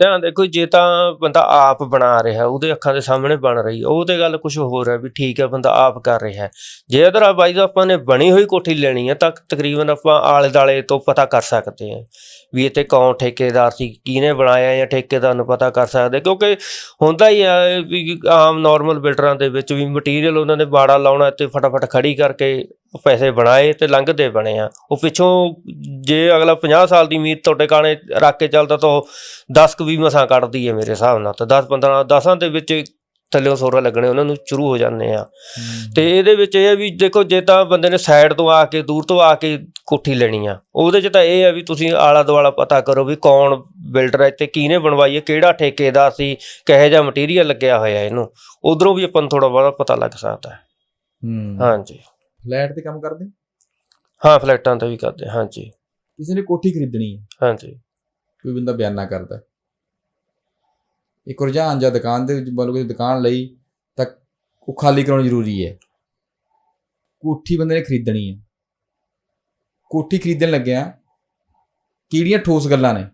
ਧਿਆਨ ਦੇਖੋ ਜੇ ਤਾਂ ਬੰਦਾ ਆਪ ਬਣਾ ਰਿਹਾ, ਉਹਦੇ ਅੱਖਾਂ ਦੇ ਸਾਹਮਣੇ ਬਣ ਰਹੀ, ਉਹ ਤੇ ਗੱਲ ਕੁਝ ਹੋਰ ਹੈ ਵੀ ਠੀਕ ਹੈ, ਬੰਦਾ ਆਪ ਕਰ ਰਿਹਾ ਜੇ ਅਦਰ ਬਾਈ ਆਪਾਂ ਨੇ ਬਣੀ ਹੋਈ ਕੋਠੀ ਲੈਣੀ ਹੈ, ਤਾਂ ਤਕਰੀਬਨ ਆਪਾਂ ਆਲੇ ਦਾਲੇ ਤੋਂ ਪਤਾ ਕਰ ਸਕਦੇ ਹਾਂ ਵੀ ਇਹ ਕੌਣ ਠੇਕੇਦਾਰ ਸੀ, ਕਿਹਨੇ ਬਣਾਇਆ ਜਾਂ ਠੇਕੇਦਾਰ ਨੂੰ ਪਤਾ ਕਰ ਸਕਦੇ, ਕਿਉਂਕਿ ਹੁੰਦਾ ਹੀ ਆ ਵੀ ਆਮ ਨਾਰਮਲ ਬਿਲਡਰਾਂ ਦੇ ਵਿੱਚ ਵੀ ਮਟੀਰੀਅਲ ਉਹਨਾਂ ਨੇ ਬਾੜਾ ਲਾਉਣਾ ਤੇ ਫਟਾਫਟ ਖੜੀ ਕਰਕੇ ਪੈਸੇ ਬਣਾਏ ਤੇ ਲੰਘਦੇ ਬਣੇ ਆ। ਉਹ ਪਿੱਛੋਂ ਜੇ ਅਗਲਾ 50 ਸਾਲ ਦੀ ਉਮੀਦ ਤੁਹਾਡੇ ਕਾਣੇ ਰੱਖ ਕੇ ਚੱਲਦਾ ਤਾਂ ਉਹ 10 ਕੁ ਵੀ ਮਸਾਂ ਕੱਢਦੀ ਹੈ ਮੇਰੇ ਹਿਸਾਬ ਨਾਲ। ਤਾਂ 10 15 ਦਸਾਂ ਦੇ ਵਿੱਚ ਥੱਲੇੋਂ ਸੋਰਾ ਲੱਗਣੇ ਉਹਨਾਂ ਨੂੰ ਸ਼ੁਰੂ ਹੋ ਜਾਂਦੇ ਆ। ਤੇ ਇਹਦੇ ਵਿੱਚ ਇਹ ਵੀ ਦੇਖੋ ਜੇ ਤਾਂ ਬੰਦੇ ਨੇ ਸਾਈਡ ਤੋਂ ਆ ਕੇ ਦੂਰ ਤੋਂ ਆ ਕੇ ਕੋਠੀ ਲੈਣੀ ਆ। ਉਹਦੇ 'ਚ ਤਾਂ ਇਹ ਹੈ ਵੀ ਤੁਸੀਂ ਆਲਾ ਦੁਆਲਾ ਪਤਾ ਕਰੋ ਵੀ ਕੌਣ ਬਿਲਡਰ ਹੈ ਤੇ ਕਿਹਨੇ ਬਣਵਾਈ ਹੈ ਕਿਹੜਾ ਠੇਕੇਦਾਰ ਸੀ ਕਿਹੋ ਜਿਹਾ ਮਟੀਰੀਅਲ ਲੱਗਿਆ ਹੋਇਆ ਇਹਨੂੰ। ਉਧਰੋਂ ਵੀ ਆਪਾਂ ਨੂੰ ਥੋੜਾ ਬਹੁਤਾ ਪਤਾ ਲੱਗ ਸਕਦਾ। ਹੂੰ। ਹਾਂਜੀ। ਫਲੈਟ ਤੇ ਕੰਮ ਕਰਦੇ ਹਾਂ? ਫਲੈਟਾਂ ਤੇ ਵੀ ਕਰਦੇ ਹਾਂਜੀ। ਕਿਸੇ ਨੇ ਕੋਠੀ ਖਰੀਦਣੀ ਹੈ? ਹਾਂਜੀ। ਕੋਈ ਬੰਦਾ ਬਿਆਨਾ ਕਰਦਾ ਇੱਕ ਰੁਝਾਨ ਜਾਂ ਦੁਕਾਨ ਦੇ ਵਿੱਚ ਕਿਸੇ ਦੁਕਾਨ ਲਈ ਤਾਂ ਉਹ ਖਾਲੀ ਕਰਾਉਣੀ ਜ਼ਰੂਰੀ ਹੈ। ਕੋਠੀ ਬੰਦੇ ਨੇ ਖਰੀਦਣੀ ਹੈ। ਕੋਠੀ ਖਰੀਦਣ ਲੱਗਿਆ ਕਿਹੜੀਆਂ ਠੋਸ ਗੱਲਾਂ ਨੇ।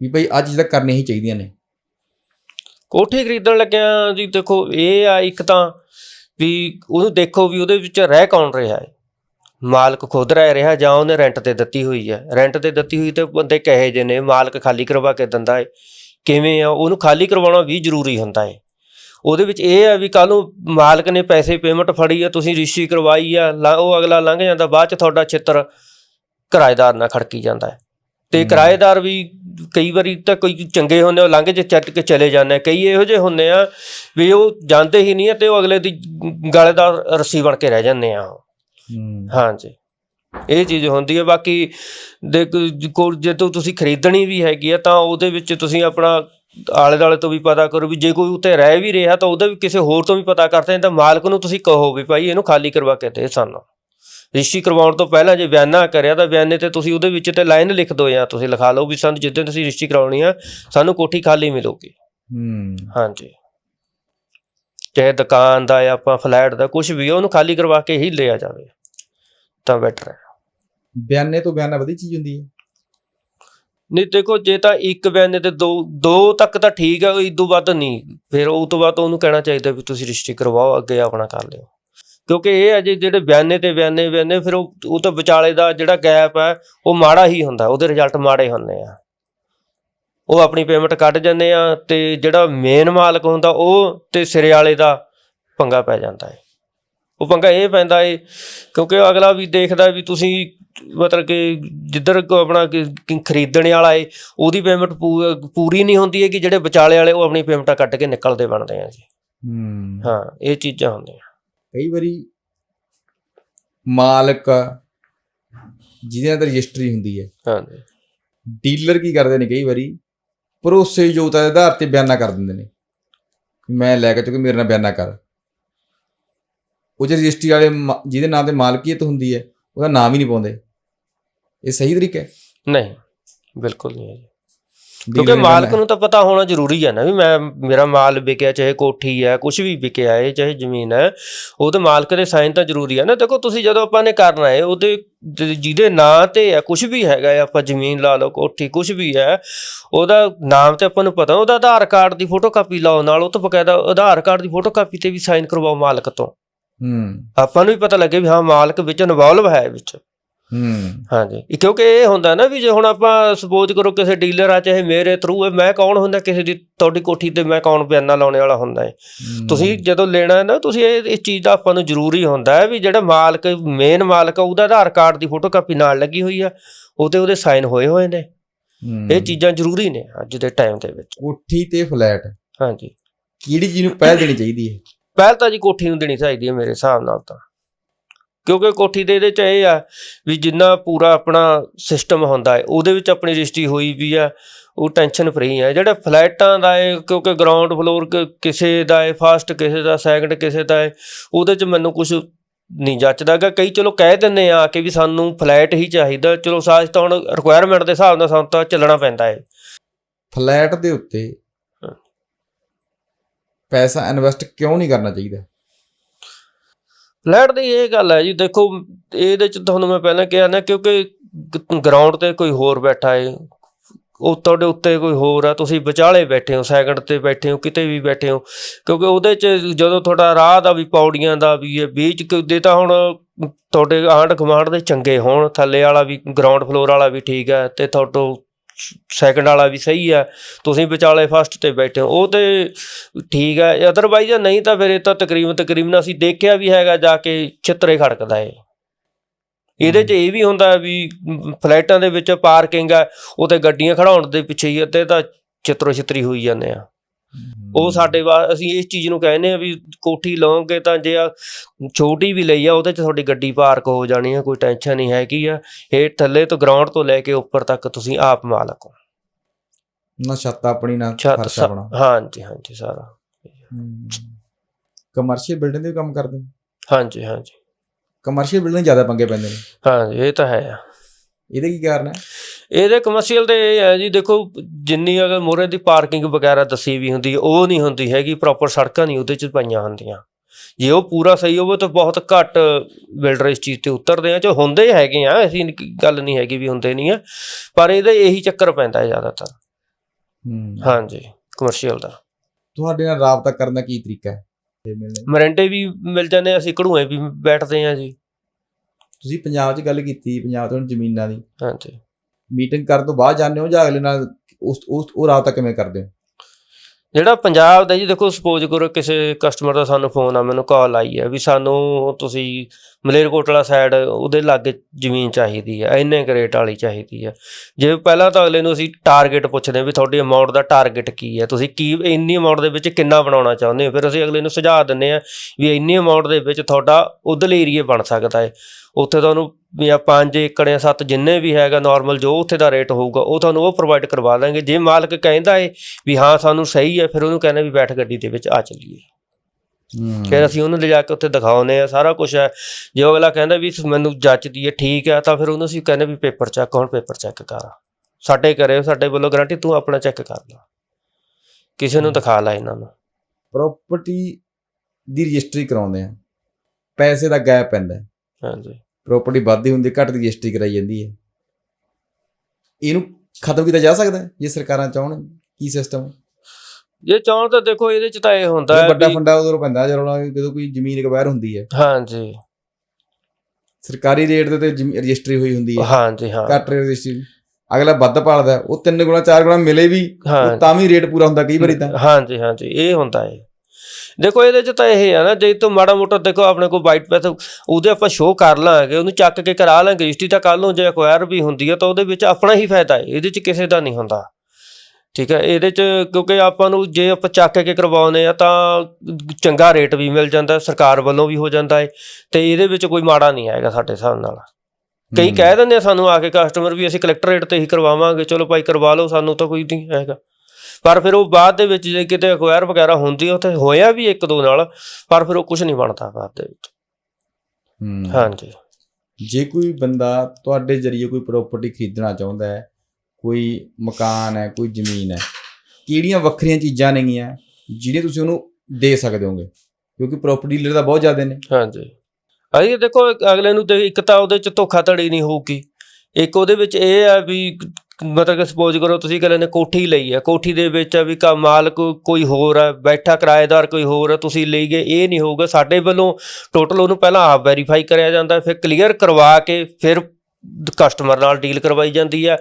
ਵੀ ਭਾਈ ਅੱਜ ਚੀਜ਼ਾਂ ਕਰਨੀਆਂ ਹੀ ਚਾਹੀਦੀਆਂ ਨੇ। ਕੋਠੀ ਖਰੀਦਣ ਲੱਗਿਆ ਜੀ ਦੇਖੋ ਇਹ ਆ ਇੱਕ ਤਾਂ ਵੀ ਉਹਨੂੰ ਦੇਖੋ ਵੀ ਉਹਦੇ ਵਿੱਚ ਰਹਿ ਕੌਣ ਰਿਹਾ ਹੈ? ਮਾਲਕ ਖੁਦ ਰਹਿ ਰਿਹਾ ਜਾਂ ਉਹਨੇ ਰੈਂਟ ਤੇ ਦਿੱਤੀ ਹੋਈ ਹੈ? ਰੈਂਟ ਤੇ ਦਿੱਤੀ ਹੋਈ ਤੇ ਬੰਦੇ ਕਹੇ ਜੇ ਨੇ? ਮਾਲਕ ਖਾਲੀ ਕਰਵਾ ਕੇ ਦਿੰਦਾ ਹੈ। ਕਿਵੇਂ ਆ? ਉਹਨੂੰ ਖਾਲੀ ਕਰਵਾਉਣਾ ਵੀ ਜ਼ਰੂਰੀ ਹੁੰਦਾ ਹੈ। ਉਹਦੇ ਵਿੱਚ ਇਹ ਆ ਵੀ ਕੱਲ ਨੂੰ ਮਾਲਕ ਨੇ ਪੈਸੇ ਪੇਮੈਂਟ ਫੜੀ ਆ, ਤੁਸੀਂ ਰਿਸ਼ੀ ਕਰਵਾਈ ਆ, ਲ- ਉਹ ਅਗਲਾ ਲੰਘ ਜਾਂਦਾ, ਬਾਅਦ ਚ ਤੁਹਾਡਾ ਛਿੱਤਰ ਕਿਰਾਏਦਾਰ ਨਾਲ ਖੜਕੀ ਜਾਂਦਾ ਹੈ। ਤੇ। ਕਿਰਾਏਦਾਰ ਵੀ ਕਈ ਵਾਰੀ ਤਾਂ ਕੋਈ ਚੰਗੇ ਹੁੰਦੇ ਉਹ ਲੰਘ ਜੇ ਚੱਟ ਕੇ ਚਲੇ ਜਾਂਦੇ। ਕਈ ਇਹੋ ਜਿਹੇ ਹੁੰਦੇ ਆ ਵੀ ਉਹ ਜਾਂਦੇ ਹੀ ਨਹੀਂ ਤੇ ਉਹ ਅਗਲੇ ਦੀ ਗਲੇ ਦਾ ਰੱਸੀ ਬਣ ਕੇ ਰਹਿ ਜਾਂਦੇ ਆ ਹਾਂਜੀ ਇਹ ਚੀਜ਼ ਹੁੰਦੀ ਹੈ ਬਾਕੀ ਦੇਖ ਕੋ- ਜੇ ਤੋਂ ਤੁਸੀਂ ਖਰੀਦਣੀ ਵੀ ਹੈਗੀ ਆ ਤਾਂ ਉਹਦੇ ਵਿੱਚ ਤੁਸੀਂ ਆਪਣਾ ਆਲੇ ਦਾਲੇ ਤੋਂ ਵੀ ਪਤਾ ਕਰੋ ਵੀ ਜੇ ਕੋਈ ਉੱਤੇ ਰਹਿ ਵੀ ਰਿਹਾ ਤਾਂ ਉਹਦਾ ਵੀ ਕਿਸੇ ਹੋਰ ਤੋਂ ਵੀ ਪਤਾ ਕਰਦੇ ਤਾਂ ਮਾਲਕ ਨੂੰ ਤੁਸੀਂ ਕਹੋ ਵੀ ਭਾਈ ਇਹਨੂੰ ਖਾਲੀ ਕਰਵਾ ਕੇ ਦੇ ਸਾਨੂੰ ਰਜਿਸਟਰੀ ਕਰਵਾਉਣ ਤੋਂ ਪਹਿਲਾਂ ਜੇ ਬਿਆਨਾ ਕਰਿਆ ਤਾਂ ਬਿਆਨੇ ਤੇ ਤੁਸੀਂ ਉਹਦੇ ਵਿੱਚ ਤੇ ਲਾਈਨ ਲਿਖ ਦਿਓ ਜਾਂ ਤੁਸੀਂ ਲਿਖਾ ਲਓ ਵੀ ਸਾਨੂੰ ਜਿੱਦਾਂ ਤੁਸੀਂ ਰਜਿਸਟਰੀ ਕਰਾਉਣੀ ਆ ਸਾਨੂੰ ਕੋਠੀ ਖਾਲੀ ਮਿਲੂਗੀ। ਹੂੰ। ਹਾਂਜੀ। ਚਾਹੇ ਦੁਕਾਨ ਦਾ ਜਾਂ ਆਪਾਂ ਫਲੈਟ ਦਾ ਕੁਝ ਵੀ ਉਹਨੂੰ ਖਾਲੀ ਕਰਵਾ ਕੇ ਹੀ ਲਿਆ ਜਾਵੇ ਤਾਂ ਬੈਟਰ ਹੈ। ਬਿਆਨੇ ਤੋਂ ਬਿਆਨਾ ਵਧੀਆ ਚੀਜ਼ ਹੁੰਦੀ ਹੈ। ਨਹੀਂ ਦੇਖੋ ਜੇ ਤਾਂ ਇੱਕ ਬਿਆਨੇ ਤੇ ਦੋ ਦੋ ਤੱਕ ਤਾਂ ਠੀਕ ਹੈ ਇਸ ਤੋਂ ਵੱਧ ਨਹੀਂ। ਫਿਰ ਉਹ ਤੋਂ ਬਾਅਦ ਉਹਨੂੰ ਕਹਿਣਾ ਚਾਹੀਦਾ ਵੀ ਤੁਸੀਂ ਰਜਿਸਟਰੀ ਕਰਵਾਓ ਅੱਗੇ ਆਪਣਾ ਕਰ ਲਿਓ। ਕਿਉਂਕਿ ਇਹ ਹੈ ਜੀ ਜਿਹੜੇ ਬਿਆਨੇ ਤੇ ਬਿਆਨੇ ਬਿਆਨੇ ਫਿਰ ਉਹ ਉਹ ਤਾਂ ਵਿਚਾਲੇ ਦਾ ਜਿਹੜਾ ਗੈਪ ਹੈ ਉਹ ਮਾੜਾ ਹੀ ਹੁੰਦਾ ਉਹਦੇ ਰਿਜ਼ਲਟ ਮਾੜੇ ਹੁੰਦੇ ਆ। ਉਹ ਆਪਣੀ ਪੇਮੈਂਟ ਕੱਢ ਜਾਂਦੇ ਆ ਤੇ ਜਿਹੜਾ ਮੇਨ ਮਾਲਕ ਹੁੰਦਾ ਉਹ ਤੇ ਸਿਰੇ ਵਾਲੇ ਦਾ ਪੰਗਾ ਪੈ ਜਾਂਦਾ ਹੈ ਉਹ ਪੰਗਾ ਇਹ ਪੈਂਦਾ ਏ ਕਿਉਂਕਿ ਅਗਲਾ ਵੀ ਦੇਖਦਾ ਵੀ ਤੁਸੀਂ ਮਤਲਬ ਕਿ ਜਿੱਧਰ ਕੋ ਆਪਣਾ ਖਰੀਦਣ ਵਾਲਾ ਏ ਉਹਦੀ ਪੇਮੈਂਟ ਪੂਰੀ ਨਹੀਂ ਹੁੰਦੀ ਹੈ ਕਿ ਜਿਹੜੇ ਵਿਚਾਲੇ ਵਾਲੇ ਉਹ ਆਪਣੀ ਪੇਮੈਂਟਾਂ ਕੱਟ ਕੇ ਨਿਕਲਦੇ ਬਣਦੇ ਆ ਜੀ। ਹਾਂ ਇਹ ਚੀਜ਼ਾਂ ਹੁੰਦੀਆਂ। ਕਈ ਵਾਰੀ ਮਾਲਕ ਜਿਹਦੇ ਨਾਲ ਰਜਿਸਟਰੀ ਹੁੰਦੀ ਹੈ। ਹਾਂਜੀ ਡੀਲਰ ਕੀ ਕਰਦੇ ਨੇ ਕਈ ਵਾਰੀ? ਭਰੋਸੇਯੋਗਤਾ ਦੇ ਆਧਾਰ ਤੇ ਬਿਆਨਾ ਕਰ ਦਿੰਦੇ ਨੇ। ਮੈਂ ਲੈ ਕੇ ਚੁੱਕ ਮੇਰੇ ਨਾਲ ਬਿਆਨਾ ਕਰ। ਉਹ ਜੇ ਰਜਿਸਟਰੀ ਵਾਲੇ ਮਾ- ਜਿਹਦੇ ਨਾਮ ਤੇ ਮਾਲਕੀਅਤ ਹੁੰਦੀ ਹੈ ਉਹਦਾ ਨਾਮ ਹੀ ਨਹੀਂ ਪਾਉਂਦੇ। ਇਹ ਸਹੀ ਤਰੀਕਾ ਹੈ? ਨਹੀਂ ਬਿਲਕੁਲ ਨਹੀਂ ਹੈ ਜੀ। ਕਿਉਂਕਿ ਮਾਲਕ ਨੂੰ ਤਾਂ ਪਤਾ ਹੋਣਾ ਜ਼ਰੂਰੀ ਹੈ ਨਾ ਵੀ ਮੈਂ ਮੇਰਾ ਮਾਲ ਵਿਕਿਆ ਚਾਹੇ ਕੋਠੀ ਹੈ ਕੁਝ ਵੀ ਵਿਕਿਆ ਹੈ ਚਾਹੇ ਜ਼ਮੀਨ ਹੈ ਉਹਦੇ ਮਾਲਕ ਦੇ ਸਾਈਨ ਤਾਂ ਜ਼ਰੂਰੀ ਹੈ ਨਾ। ਦੇਖੋ ਤੁਸੀਂ ਜਦੋਂ ਆਪਾਂ ਨੇ ਕਰਨਾ ਹੈ ਉਹਦੇ ਜਿਹਦੇ ਨਾਂ ਤੇ ਹੈ ਕੁਝ ਵੀ ਹੈਗਾ ਹੈ, ਆਪਾਂ ਜ਼ਮੀਨ ਲਾ ਲਓ ਕੋਠੀ ਕੁਝ ਵੀ ਹੈ ਉਹਦਾ ਨਾਮ ਤੇ ਆਪਾਂ ਨੂੰ ਪਤਾ ਉਹਦਾ ਆਧਾਰ ਕਾਰਡ ਦੀ ਫੋਟੋ ਕਾਪੀ ਲਾਓ ਨਾਲ ਉਹ ਤੋਂ ਬਕਾਇਦਾ ਆਧਾਰ ਕਾਰਡ ਦੀ ਫੋਟੋ ਕਾਪੀ ਤੇ ਵੀ ਸਾਈਨ ਕਰਵਾਓ ਮਾਲਕ ਤੋਂ। ਹੂੰ। ਆਪਾਂ ਨੂੰ ਵੀ ਪਤਾ ਲੱਗੇ ਵੀ ਹਾਂ ਮਾਲਕ ਵਿੱਚ ਇਨਵੋਲਵ ਹੈ ਵਿੱਚ। ਹੂੰ ਹਾਂਜੀ ਕਿਉਂਕਿ ਇਹ ਹੁੰਦਾ ਨਾ ਵੀ ਜੇ ਹੁਣ ਆਪਾਂ ਸਪੋਜ਼ ਕਰੋ ਕਿਸੇ ਡੀਲਰ ਆ ਚਾਹੇ ਮੇਰੇ ਥਰੂ ਹੈ ਮੈਂ ਕੌਣ ਹੁੰਦਾ? ਕਿਸੇ ਦੀ ਤੁਹਾਡੀ ਕੋਠੀ ਤੇ ਮੈਂ ਕੌਣ ਬਿਆਨਾ ਲਾਉਣੇ ਵਾਲਾ ਹੁੰਦਾ ਹੈ? ਤੁਸੀਂ ਜਦੋਂ ਲੈਣਾ ਹੈ ਨਾ ਤੁਸੀਂ ਇਹ ਇਸ ਚੀਜ਼ ਦਾ ਆਪਾਂ ਨੂੰ ਜ਼ਰੂਰੀ ਹੁੰਦਾ ਹੈ ਵੀ ਜਿਹੜਾ ਮਾਲਕ ਮੇਨ ਮਾਲਕ ਉਹਦਾ ਆਧਾਰ ਕਾਰਡ ਦੀ ਫੋਟੋ ਕਾਪੀ ਨਾਲ ਲੱਗੀ ਹੋਈ ਆ ਉਹ ਤੇ ਉਹਦੇ ਸਾਈਨ ਹੋਏ ਹੋਏ ਨੇ। ਇਹ ਚੀਜ਼ਾਂ ਜ਼ਰੂਰੀ ਨੇ ਅੱਜ ਦੇ ਟਾਈਮ ਦੇ ਵਿੱਚ। ਕੋਠੀ ਤੇ ਫਲੈਟ ਹਾਂਜੀ। ਕਿਹੜੀ ਚੀਜ਼ ਨੂੰ ਪਹਿਲ ਦੇਣੀ ਚਾਹੀਦੀ ਹੈ? ਪਹਿਲ ਤਾਂ ਜੀ ਕੋਠੀ ਨੂੰ ਦੇਣੀ ਚਾਹੀਦੀ ਹੈ ਮੇਰੇ ਹਿਸਾਬ ਨਾਲ ਤਾਂ। ਕਿਉਂਕਿ ਕੋਠੀ ਦੇ ਇਹਦੇ ਚ ਇਹ ਆ ਵੀ ਜਿੰਨਾ ਪੂਰਾ ਆਪਣਾ ਸਿਸਟਮ ਹੁੰਦਾ ਹੈ ਉਹਦੇ ਵਿੱਚ ਆਪਣੀ ਰਜਿਸਟਰੀ ਹੋਈ ਵੀ ਆ ਉਹ ਟੈਨਸ਼ਨ ਫਰੀ ਹੈ ਜਿਹੜੇ ਫਲੈਟਾਂ ਦਾ ਹੈ ਕਿਉਂਕਿ ਗਰਾਊਂਡ ਫਲੋਰ ਕਿਸੇ ਦਾ ਹੈ ਫਸਟ ਕਿਸੇ ਦਾ ਸੈਕੰਡ ਕਿਸੇ ਦਾ ਹੈ ਉਹਦੇ ਚ ਮੈਨੂੰ ਕੁਝ ਨਹੀਂ ਜੱਚਦਾਗਾ ਕਈ ਚਲੋ ਕਹਿ ਦਿੰਦੇ ਆ ਕਿ ਵੀ ਸਾਨੂੰ ਫਲੈਟ ਹੀ ਚਾਹੀਦਾ। ਚਲੋ ਸਾਜ ਤਾਂ ਹੁਣ ਰਿਕੁਆਇਰਮੈਂਟ ਦੇ ਹਿਸਾਬ ਨਾਲ ਸਾਨੂੰ ਤਾਂ ਚੱਲਣਾ ਪੈਂਦਾ ਹੈ। ਫਲੈਟ ਦੇ ਉੱਤੇ। ਪੈਸਾ ਇਨਵੈਸਟ ਕਿਉਂ ਨਹੀਂ ਕਰਨਾ ਚਾਹੀਦਾ? ਫਲੈਟ ਦੀ ਇਹ ਗੱਲ ਹੈ ਜੀ, ਦੇਖੋ, ਇਹਦੇ ਚ ਤੁਹਾਨੂੰ ਮੈਂ ਪਹਿਲਾਂ ਕਿਹਾ ਨਾ, ਕਿਉਂਕਿ ਗਰਾਊਂਡ ਤੇ ਕੋਈ ਹੋਰ ਬੈਠਾ ਹੈ ਉਹ ਤੁਹਾਡੇ ਉੱਤੇ ਕੋਈ ਹੋਰ ਆ, ਤੁਸੀਂ ਵਿਚਾਲੇ ਬੈਠੇ ਹੋ ਸੈਕਿੰਡ ਤੇ ਬੈਠੇ ਹੋ, ਕਿਤੇ ਵੀ ਬੈਠੇ ਹੋ, ਕਿਉਂਕਿ ਉਹਦੇ ਚ ਜਦੋਂ ਤੁਹਾਡਾ ਰਾਹ ਦਾ ਵੀ, ਪੌੜੀਆਂ ਦਾ ਵੀ ਹੈ ਬੀਚ ਦੇ ਤਾਂ ਹੁਣ ਤੁਹਾਡੇ ਆਂਢ ਗੁਆਂਢ ਦੇ ਚੰਗੇ ਹੋਣ, ਥੱਲੇ ਵਾਲਾ ਵੀ ਗਰਾਊਂਡ ਫਲੋਰ ਵਾਲਾ ਵੀ ਠੀਕ ਹੈ, ਤੇ ਤੁਹਾਡੋ ਸੈਕਿੰਡ ਵਾਲਾ ਵੀ ਸਹੀ ਆ। ਤੁਸੀਂ ਵਿਚਾਲੇ ਫਸਟ ਤੇ ਬੈਠੇ ਹੋ। ਉਹ ਤੇ ਠੀਕ ਹੈ ਅਦਰਵਾਈਜ਼ ਨਹੀਂ ਤਾਂ ਫਿਰ ਇਹ ਤਾਂ ਤਕਰੀਬਨ ਤਕਰੀਬਨ ਅਸੀਂ ਦੇਖਿਆ ਵੀ ਹੈਗਾ ਜਾ ਕੇ ਛਿੱਤਰੇ ਖੜਕਦਾ ਏ। ਇਹਦੇ 'ਚ ਇਹ ਵੀ ਹੁੰਦਾ ਵੀ ਫਲੈਟਾਂ ਦੇ ਵਿੱਚ ਪਾਰਕਿੰਗ ਆ। ਉਹ ਤੇ ਗੱਡੀਆਂ ਖੜਾਉਣ ਦੇ ਪਿੱਛੇ ਹੀ ਅੱਧੇ ਤਾਂ ਚਿੱਤਰੋ ਚਿੱਤਰੀ ਹੋਈ ਜਾਂਦੇ ਆ। ਉਹ ਸਾਡੇ ਵਾ ਅਸੀਂ ਇਸ ਚੀਜ਼ ਨੂੰ ਕਹਿੰਦੇ ਆ ਵੀ ਕੋਠੀ ਲਓਗੇ ਤਾਂ ਜੇ ਆ ਛੋਟੀ ਵੀ ਲਈ ਆ ਉਹਦੇ 'ਚ ਤੁਹਾਡੀ ਗੱਡੀ ਪਾਰਕ ਹੋ ਜਾਣੀ ਆ ਕੋਈ ਟੈਨਸ਼ਨ ਨਹੀਂ ਹੈਗੀ ਆ। ਇਹ ਥੱਲੇ ਤੋਂ ਗਰਾਊਂਡ ਤੋਂ ਲੈ ਕੇ ਉੱਪਰ ਤੱਕ ਤੁਸੀਂ ਆਪ ਮਾਲਕ ਹੋ। ਨਾ ਛੱਤ ਆਪਣੀ ਨਾ ਸਾ- ਆਪਣਾ। ਹਾਂਜੀ ਹਾਂਜੀ ਸਾਰਾ। ਕਮਰਸ਼ੀਅਲ ਬਿਲਡਿੰਗ ਦੇ ਕੰਮ ਕਰਦੇ ਹਾਂਜੀ ਹਾਂਜੀ। ਕਮਰਸ਼ੀਅਲ ਬਿਲਡਿੰਗ ਜ਼ਿਆਦਾ ਪੰਗੇ ਪੈਂਦੇ ਨੇ। ਹਾਂਜੀ ਇਹ ਤਾਂ ਹੈ ਆ। ਇਹਦੇ ਕੀ ਕਾਰਨ ਹੈ? ਇਹਦੇ ਕਮਰਸ਼ੀਅਲ ਤੇ ਇਹ ਹੈ ਜੀ ਦੇਖੋ ਜਿੰਨੀ ਅਗਰ ਮੋਰੇ ਦੀ ਪਾਰਕਿੰਗ ਵਗੈਰਾ ਦੱਸੀ ਵੀ ਹੁੰਦੀ ਉਹ ਨਹੀਂ ਹੁੰਦੀ ਹੈਗੀ ਪ੍ਰੋਪਰ ਸੜਕਾਂ ਨਹੀਂ ਉਹਦੇ ਚ ਪਾਈਆਂ ਹੁੰਦੀਆਂ। ਜੇ ਉਹ ਪੂਰਾ ਸਹੀ ਹੋਵੇ ਤਾਂ ਬਹੁਤ ਘੱਟ ਬਿਲਡਰ ਇਸ ਚੀਜ਼ ਤੇ ਉਤਰਦੇ ਆ ਜੋ ਹੁੰਦੇ ਹੈਗੇ ਆ ਨੀ- ਗੱਲ ਨਹੀਂ ਹੈਗੀ ਵੀ ਹੁੰਦੇ ਨਹੀਂ ਆ ਪਰ ਇਹਦੇ ਇਹੀ ਚੱਕਰ ਪੈਂਦਾ ਹੈ ਜ਼ਿਆਦਾਤਰ। ਹੂੰ। ਹਾਂਜੀ ਕਮਰਸ਼ੀਅਲ ਦਾ। ਤੁਹਾਡੇ ਨਾਲ ਰਾਬਤਾ ਕਰਨ ਦਾ ਕੀ ਤਰੀਕਾ ਹੈ? ਮਰੰਡੇ ਵੀ ਮਿਲ ਜਾਂਦੇ ਅਸੀਂ ਘੜੂਏ ਵੀ ਬੈਠਦੇ ਆ ਜੀ। ਤੁਸੀਂ ਪੰਜਾਬ 'ਚ ਗੱਲ ਕੀਤੀ ਪੰਜਾਬ ਤੋਂ ਜ਼ਮੀਨਾਂ ਦੀ। ਹਾਂਜੀ। ਮੀਟਿੰਗ ਕਰਨ ਤੋਂ ਬਾਅਦ ਜਾਂਦੇ ਹੋ ਜਾਂ ਅਗਲੇ ਨਾਲ ਉਸ ਉਸ ਉਹ ਰਾਬਤਾ ਕਿਵੇਂ ਕਰਦੇ ਹੋ? ਜਿਹੜਾ ਪੰਜਾਬ ਦਾ ਜੀ, ਦੇਖੋ ਸਪੋਜ਼ ਕਰੋ ਕਿਸੇ ਕਸਟਮਰ ਦਾ ਸਾਨੂੰ ਫੋਨ ਆ, ਮੈਨੂੰ ਕਾਲ ਆਈ ਹੈ ਵੀ ਸਾਨੂੰ ਤੁਸੀਂ ਮਲੇਰਕੋਟਲਾ ਸਾਈਡ ਉਹਦੇ ਲਾਗੇ ਜ਼ਮੀਨ ਚਾਹੀਦੀ ਹੈ ਇੰਨੇ ਕਰੇਟ ਵਾਲੀ ਚਾਹੀਦੀ ਹੈ ਜੇ ਪਹਿਲਾਂ ਤਾਂ ਅਗਲੇ ਨੂੰ ਅਸੀਂ ਟਾਰਗੇਟ ਪੁੱਛਦੇ ਹਾਂ ਵੀ ਤੁਹਾਡੀ ਅਮਾਉਂਟ ਦਾ ਟਾਰਗੇਟ ਕੀ ਹੈ ਤੁਸੀਂ ਕੀ, ਇੰਨੀ ਅਮਾਉਂਟ ਦੇ ਵਿੱਚ ਕਿੰਨਾ ਬਣਾਉਣਾ ਚਾਹੁੰਦੇ ਹੋ? ਫਿਰ ਅਸੀਂ ਅਗਲੇ ਨੂੰ ਸੁਝਾਅ ਦਿੰਦੇ ਹਾਂ ਵੀ ਇੰਨੀ ਅਮਾਉਂਟ ਦੇ ਵਿੱਚ ਤੁਹਾਡਾ ਉਧਰਲੇ ਏਰੀਏ ਬਣ ਸਕਦਾ ਹੈ ਉੱਥੇ ਤੁਹਾਨੂੰ ਜਾਂ 5 ਏਕੜ ਜਾਂ 7 ਜਿੰਨੇ ਵੀ ਹੈਗਾ ਨਾਰਮਲ ਜੋ ਉੱਥੇ ਦਾ ਰੇਟ ਹੋਊਗਾ ਉਹ ਤੁਹਾਨੂੰ ਉਹ ਪ੍ਰੋਵਾਈਡ ਕਰਵਾ ਦਾਂਗੇ। ਜੇ ਮਾਲਕ ਕਹਿੰਦਾ ਹੈ ਵੀ ਹਾਂ ਸਾਨੂੰ ਸਹੀ ਹੈ ਫਿਰ ਉਹਨੂੰ ਕਹਿੰਦੇ ਵੀ ਬੈਠ ਗੱਡੀ ਦੇ ਵਿੱਚ ਆ ਚੱਲੀਏ। ਫਿਰ ਅਸੀਂ ਉਹਨੂੰ ਲਿਜਾ ਕੇ ਉੱਥੇ ਦਿਖਾਉਨੇ ਆ ਸਾਰਾ ਕੁਝ ਹੈ ਜੇ ਅਗਲਾ ਕਹਿੰਦਾ ਵੀ ਮੈਨੂੰ ਜੱਚਦੀ ਹੈ ਠੀਕ ਹੈ ਤਾਂ ਫਿਰ ਉਹਨੂੰ ਅਸੀਂ ਕਹਿੰਦੇ ਵੀ ਪੇਪਰ ਚੈੱਕ ਹੁਣ ਪੇਪਰ ਚੈੱਕ ਕਰ। ਸਾਡੇ ਕਰੇ ਸਾਡੇ ਵੱਲੋਂ ਗਾਰੰਟੀ ਤੂੰ ਆਪਣਾ ਚੈੱਕ ਕਰ ਲੈ। ਕਿਸੇ ਨੂੰ ਦਿਖਾ ਲੈ ਇਹਨਾਂ ਨੂੰ। ਪ੍ਰਾਪਰਟੀ ਦੀ ਰਜਿਸਟਰੀ ਕਰਾਉਂਦੇ ਆ। ਪੈਸੇ ਦਾ ਗੈਪ ਪੈਂਦਾ। ਹਾਂਜੀ। ਪ੍ਰਾਪਰਟੀ ਵੱਧਦੀ ਹੁੰਦੀ ਘੱਟ ਦੀ ਰਜਿਸਟਰੀ ਕਰਾਈ ਜਾਂਦੀ ਹੈ। ਇਹਨੂੰ ਖਤਮ ਕੀਤਾ ਜਾ ਸਕਦਾ ਹੈ? ਜੇ ਸਰਕਾਰਾਂ ਚਾਹਣ ਕੀ ਸਿਸਟਮ ਜੇ ਚਾਹਣ ਤਾਂ ਦੇਖੋ ਇਹਦੇ ਚ ਤਾਂ ਇਹ ਹੁੰਦਾ ਹੈ ਵੱਡਾ ਫੰਡਾ ਉਦੋਂ ਪੈਂਦਾ ਜਦੋਂ ਜਦੋਂ ਕੋਈ ਜ਼ਮੀਨ ਅਕਵਾਇਰ ਹੁੰਦੀ ਹੈ। ਹਾਂਜੀ। ਸਰਕਾਰੀ ਰੇਟ ਦੇ ਤੇ ਰਜਿਸਟਰੀ ਹੋਈ ਹੁੰਦੀ ਹੈ। ਹਾਂਜੀ ਹਾਂ। ਘੱਟ ਰੇਟ ਰਜਿਸਟਰੀ ਅਗਲਾ ਵੱਧ ਪਾਲਦਾ ਉਹ ਤਿੰਨ ਗੁਣਾ ਚਾਰ ਗੁਣਾ ਮਿਲੇ ਵੀ ਤਾਂ ਵੀ ਰੇਟ ਪੂਰਾ ਹੁੰਦਾ ਕਈ ਵਾਰੀ ਤਾਂ। ਹਾਂਜੀ ਹਾਂਜੀ। ਇਹ ਹੁੰਦਾ ਹੈ। ਦੇਖੋ ਇਹਦੇ ਚ ਤਾਂ ਇਹ ਹੈ ਨਾ ਜੇ ਤੋਂ ਮਾੜਾ ਮੋਟਾ ਦੇਖੋ ਆਪਣੇ ਕੋਲ ਵਾਈਟ ਪੈਥ ਉਹਦੇ ਆਪਾਂ ਸ਼ੋਅ ਕਰ ਲਾਂਗੇ ਉਹਨੂੰ ਚੱਕ ਕੇ ਕਰਾ ਲਾਂਗੇ ਰਜਿਸਟਰੀ ਤਾਂ ਕੱਲ ਨੂੰ ਜੇ ਅਕਵਾਇਰ ਵੀ ਹੁੰਦੀ ਹੈ ਤਾਂ ਉਹਦੇ ਵਿੱਚ ਆਪਣਾ ਹੀ ਫਾਇਦਾ ਹੈ ਇਹਦੇ ਚ ਕਿਸੇ ਦਾ ਨਹੀਂ ਹੁੰਦਾ। ਠੀਕ ਹੈ ਇਹਦੇ ਚ ਕਿਉਂਕਿ ਆਪਾਂ ਨੂੰ ਜੇ ਆਪਾਂ ਚੱਕ ਕੇ ਕਰਵਾਉਨੇ ਆ ਤਾਂ ਚੰਗਾ ਰੇਟ ਵੀ ਮਿਲ ਜਾਂਦਾ ਸਰਕਾਰ ਵੱਲੋਂ ਵੀ ਹੋ ਜਾਂਦਾ ਹੈ ਤੇ ਇਹਦੇ ਵਿੱਚ ਕੋਈ ਮਾੜਾ ਨਹੀਂ ਆਏਗਾ ਸਾਡੇ ਹਿਸਾਬ ਨਾਲ। ਕਈ। ਕਹਿ ਦਿੰਦੇ ਆ ਸਾਨੂੰ ਆ ਕੇ ਕਸਟਮਰ ਵੀ ਅਸੀਂ ਕਲੈਕਟਰ ਰੇਟ ਤੇ ਹੀ ਕਰਵਾਵਾਂਗੇ ਚਲੋ ਭਾਈ ਕਰਵਾ ਲਓ ਸਾਨੂੰ ਤਾਂ ਕੋਈ ਨਹੀਂ ਹੈਗਾ। ਪਰ ਫਿਰ ਉਹ ਬਾਅਦ ਦੇ ਵਿੱਚ ਜੇ ਕਿਤੇ ਅਕਵਾਇਰ ਵਗੈਰਾ ਹੁੰਦੀ ਉੱਥੇ ਹੋਇਆ ਵੀ ਇੱਕ ਦੋ ਨਾਲ ਪਰ ਫਿਰ ਉਹ ਕੁਝ ਨਹੀਂ ਬਣਦਾ ਬਾਅਦ ਦੇ ਵਿੱਚ। ਹਾਂਜੀ। ਜੇ ਕੋਈ ਬੰਦਾ ਤੁਹਾਡੇ ਜਰੀਏ ਕੋਈ ਪ੍ਰਾਪਰਟੀ ਖਰੀਦਣਾ ਚਾਹੁੰਦਾ ਹੈ ਕੋਈ ਮਕਾਨ ਹੈ ਕੋਈ ਜ਼ਮੀਨ ਹੈ ਕਿਹੜੀਆਂ ਵੱਖਰੀਆਂ ਚੀਜ਼ਾਂ ਨੇਗੀਆਂ ਜਿਹੜੀਆਂ ਤੁਸੀਂ ਉਹਨੂੰ ਦੇ ਸਕਦੇ ਹੋਗੇ? ਕਿਉਂਕਿ ਪ੍ਰਾਪਰਟੀ ਡੀਲਰ ਦਾ ਬਹੁਤ ਜ਼ਿਆਦਾ ਨੇ। ਹਾਂਜੀ। ਅਈ ਦੇਖੋ ਅਗਲੇ ਨੂੰ ਤੇ ਇੱਕ ਤਾਂ ਉਹਦੇ ਚ ਧੋਖਾਧੜੀ ਨਹੀਂ ਹੋਊਗੀ। ਇੱਕ ਉਹਦੇ ਵਿੱਚ ਇਹ ਆ ਵੀ ਮਤਲਬ ਕਿ ਸਪੋਜ਼ ਕਰੋ ਤੁਸੀਂ ਕਹਿੰਦੇ ਨੇ ਕੋਠੀ ਲਈ ਹੈ, ਕੋਠੀ ਦੇ ਵਿੱਚ ਆ ਵੀ ਕਾ ਮਾਲਕ ਕੋਈ ਹੋਰ ਹੈ, ਬੈਠਾ ਕਿਰਾਏਦਾਰ ਕੋਈ ਹੋਰ ਹੈ, ਤੁਸੀਂ ਲਈ ਗਏ, ਇਹ ਨਹੀਂ ਹੋਊਗਾ। ਸਾਡੇ ਵੱਲੋਂ ਟੋਟਲ ਉਹਨੂੰ ਪਹਿਲਾਂ ਆਪ ਵੈਰੀਫਾਈ ਕਰਿਆ ਜਾਂਦਾ, ਫਿਰ ਕਲੀਅਰ ਕਰਵਾ ਕੇ ਫਿਰ ਕਸਟਮਰ ਨਾਲ ਡੀਲ ਕਰਵਾਈ ਜਾਂਦੀ ਹੈ।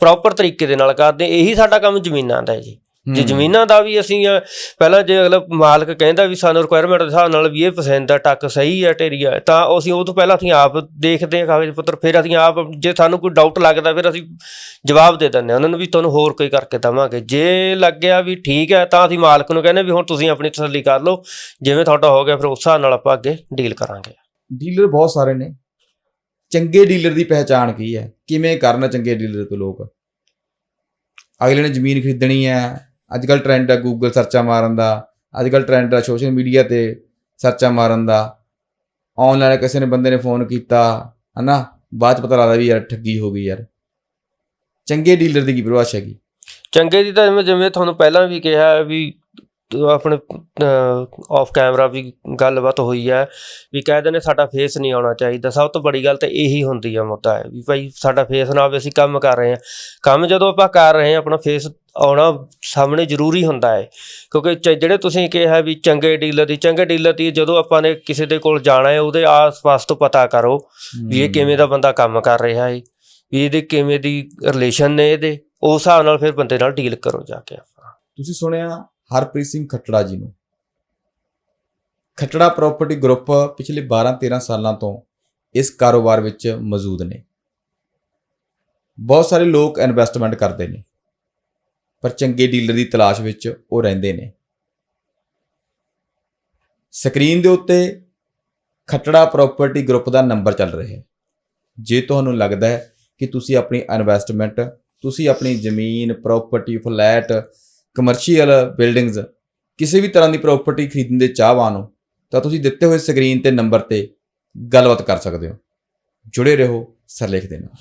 ਪ੍ਰੋਪਰ ਤਰੀਕੇ ਦੇ ਨਾਲ ਕਰਦੇ, ਇਹੀ ਸਾਡਾ ਕੰਮ ਜ਼ਮੀਨਾਂ ਦਾ ਹੈ ਜੀ। ਜੇ। ਜ਼ਮੀਨਾਂ ਦਾ ਵੀ ਅਸੀਂ ਪਹਿਲਾਂ ਜੇ ਅਗਲਾ ਮਾਲਕ ਕਹਿੰਦਾ ਵੀ ਸਾਨੂੰ ਰਿਕੁਆਇਰਮੈਂਟ ਦੇ ਹਿਸਾਬ ਨਾਲ ਵੀ ਇਹ ਪਸੰਦ ਹੈ ਟੱਕ ਸਹੀ ਹੈ ਢੇਰੀਆ ਤਾਂ ਅਸੀਂ ਉਹ ਤੋਂ ਪਹਿਲਾਂ ਅਸੀਂ ਆਪ ਦੇਖਦੇ ਹਾਂ ਕਾਗਜ਼ ਪੱਤਰ ਫਿਰ ਅਸੀਂ ਆਪ ਜੇ ਸਾਨੂੰ ਕੋਈ ਡਾਊਟ ਲੱਗਦਾ ਫਿਰ ਅਸੀਂ ਜਵਾਬ ਦੇ ਦਿੰਦੇ ਹਾਂ। ਉਹਨਾਂ ਨੂੰ ਵੀ ਤੁਹਾਨੂੰ ਹੋਰ ਕੋਈ ਕਰਕੇ ਦਵਾਂਗੇ। ਜੇ ਲੱਗਿਆ ਵੀ ਠੀਕ ਹੈ ਤਾਂ ਅਸੀਂ ਮਾਲਕ ਨੂੰ ਕਹਿੰਦੇ ਵੀ ਹੁਣ ਤੁਸੀਂ ਆਪਣੀ ਤਸੱਲੀ ਕਰ ਲਓ ਜਿਵੇਂ ਤੁਹਾਡਾ ਹੋ ਗਿਆ ਫਿਰ ਉਸ ਹਿਸਾਬ ਨਾਲ ਆਪਾਂ ਅੱਗੇ ਡੀਲ ਕਰਾਂਗੇ। ਡੀਲਰ ਬਹੁਤ ਸਾਰੇ ਨੇ। ਚੰਗੇ ਡੀਲਰ ਦੀ ਪਹਿਚਾਣ ਕੀ ਹੈ? ਕਿਵੇਂ ਕਰਨਾ ਚੰਗੇ ਡੀਲਰ ਤੋਂ ਲੋਕ? ਅਗਲੇ ਨੇ ਜ਼ਮੀਨ ਖਰੀਦਣੀ ਹੈ ਅੱਜ ਕੱਲ ਟ੍ਰੈਂਡ ਆ ਗੂਗਲ ਸਰਚਾਂ ਮਾਰਨ ਦਾ ਅੱਜ ਕੱਲ ਟ੍ਰੈਂਡ ਆ ਸੋਸ਼ਲ ਮੀਡੀਆ ਤੇ ਸਰਚਾਂ ਮਾਰਨ ਦਾ। ਆਨਲਾਈਨ ਕਿਸੇ ਨੇ ਬੰਦੇ ਨੇ ਫੋਨ ਕੀਤਾ, ਹਨਾ? ਬਾਅਦ ਚ ਪਤਾ ਲੱਗਦਾ ਵੀ ਯਾਰ ਠੱਗੀ ਹੋ ਗਈ ਯਾਰ। ਚੰਗੇ ਡੀਲਰ ਦੀ ਕੀ ਪਰਿਭਾਸ਼ਾ ਹੈਗੀ? ਚੰਗੇ ਦੀ ਤਾਂ ਜਿਵੇਂ- ਤੁਹਾਨੂੰ ਪਹਿਲਾਂ ਵੀ ਕਿਹਾ ਵੀ ਆਪਣੇ ਆਫ ਕੈਮਰਾ ਵੀ ਗੱਲਬਾਤ ਹੋਈ ਹੈ ਵੀ ਕਹਿੰਦੇ ਨੇ ਸਾਡਾ ਫੇਸ ਨਹੀਂ ਆਉਣਾ ਚਾਹੀਦਾ। ਸਭ ਤੋਂ ਬੜੀ ਗੱਲ ਤਾਂ ਇਹੀ ਹੁੰਦੀ ਆ ਮੁੱਦਾ ਹੈ ਵੀ ਭਾਈ ਸਾਡਾ ਫੇਸ ਨਾ ਆਵੇ, ਅਸੀਂ ਕੰਮ ਕਰ ਰਹੇ ਹਾਂ। ਕੰਮ ਜਦੋਂ ਆਪਾਂ ਕਰ ਰਹੇ ਹਾਂ, ਆਪਣਾ ਫੇਸ ਆਉਣਾ ਸਾਹਮਣੇ ਜ਼ਰੂਰੀ ਹੁੰਦਾ ਹੈ। ਕਿਉਂਕਿ ਚ- ਜਿਹੜੇ ਤੁਸੀਂ ਕਿਹਾ ਵੀ ਚੰਗੇ ਡੀਲਰ ਦੀ, ਚੰਗੇ ਡੀਲਰ ਦੀ ਜਦੋਂ ਆਪਾਂ ਨੇ ਕਿਸੇ ਦੇ ਕੋਲ ਜਾਣਾ ਹੈ, ਉਹਦੇ ਆਸ-ਪਾਸ ਤੋਂ ਪਤਾ ਕਰੋ ਵੀ ਇਹ ਕਿਵੇਂ ਦਾ ਬੰਦਾ ਕੰਮ ਕਰ ਰਿਹਾ ਹੈ। ਵੀ ਇਹਦੇ ਕਿਵੇਂ ਦੀ ਰਿਲੇਸ਼ਨ ਨੇ ਇਹਦੇ, ਉਸ ਹਿਸਾਬ ਨਾਲ ਫਿਰ ਬੰਦੇ ਨਾਲ ਡੀਲ ਕਰੋ ਜਾ ਕੇ ਆਪਾਂ। ਤੁਸੀਂ ਸੁਣਿਆ ਹਰਪ੍ਰੀਤ ਸਿੰਘ ਖੱਟੜਾ ਜੀ ਨੂੰ। ਖੱਟੜਾ ਪ੍ਰਾਪਰਟੀ ਗਰੁੱਪ ਪਿਛਲੇ 12-13 ਸਾਲਾਂ ਤੋਂ ਇਸ ਕਾਰੋਬਾਰ ਵਿੱਚ ਮੌਜੂਦ ਨੇ। ਬਹੁਤ ਸਾਰੇ ਲੋਕ ਇਨਵੈਸਟਮੈਂਟ ਕਰਦੇ ਨੇ, ਪਰ ਚੰਗੇ ਡੀਲਰ ਦੀ ਤਲਾਸ਼ ਵਿੱਚ ਉਹ ਰਹਿੰਦੇ ਨੇ। ਸਕਰੀਨ ਦੇ ਉੱਤੇ ਖੱਟੜਾ ਪ੍ਰਾਪਰਟੀ ਗਰੁੱਪ ਦਾ ਨੰਬਰ ਚੱਲ ਰਿਹਾ ਹੈ। ਜੇ ਤੁਹਾਨੂੰ ਲੱਗਦਾ ਹੈ ਕਿ ਤੁਸੀਂ ਆਪਣੀ ਇਨਵੈਸਟਮੈਂਟ ਤੁਸੀਂ ਆਪਣੀ ਜ਼ਮੀਨ ਪ੍ਰਾਪਰਟੀ ਫਲੈਟ ਕਮਰਸ਼ੀਅਲ ਬਿਲਡਿੰਗਸ ਕਿਸੇ ਵੀ ਤਰ੍ਹਾਂ ਦੀ ਪ੍ਰਾਪਰਟੀ ਖਰੀਦਣ ਦੇ ਚਾਹਵਾਨ ਹੋ, ਤਾਂ ਤੁਸੀਂ ਦਿੱਤੇ ਹੋਏ ਸਕਰੀਨ ਤੇ ਨੰਬਰ ਤੇ ਗੱਲਬਾਤ ਕਰ ਸਕਦੇ ਹੋ। ਜੁੜੇ ਰਹੋ ਸਰਲੇਖ ਦੇ ਨਾਲ।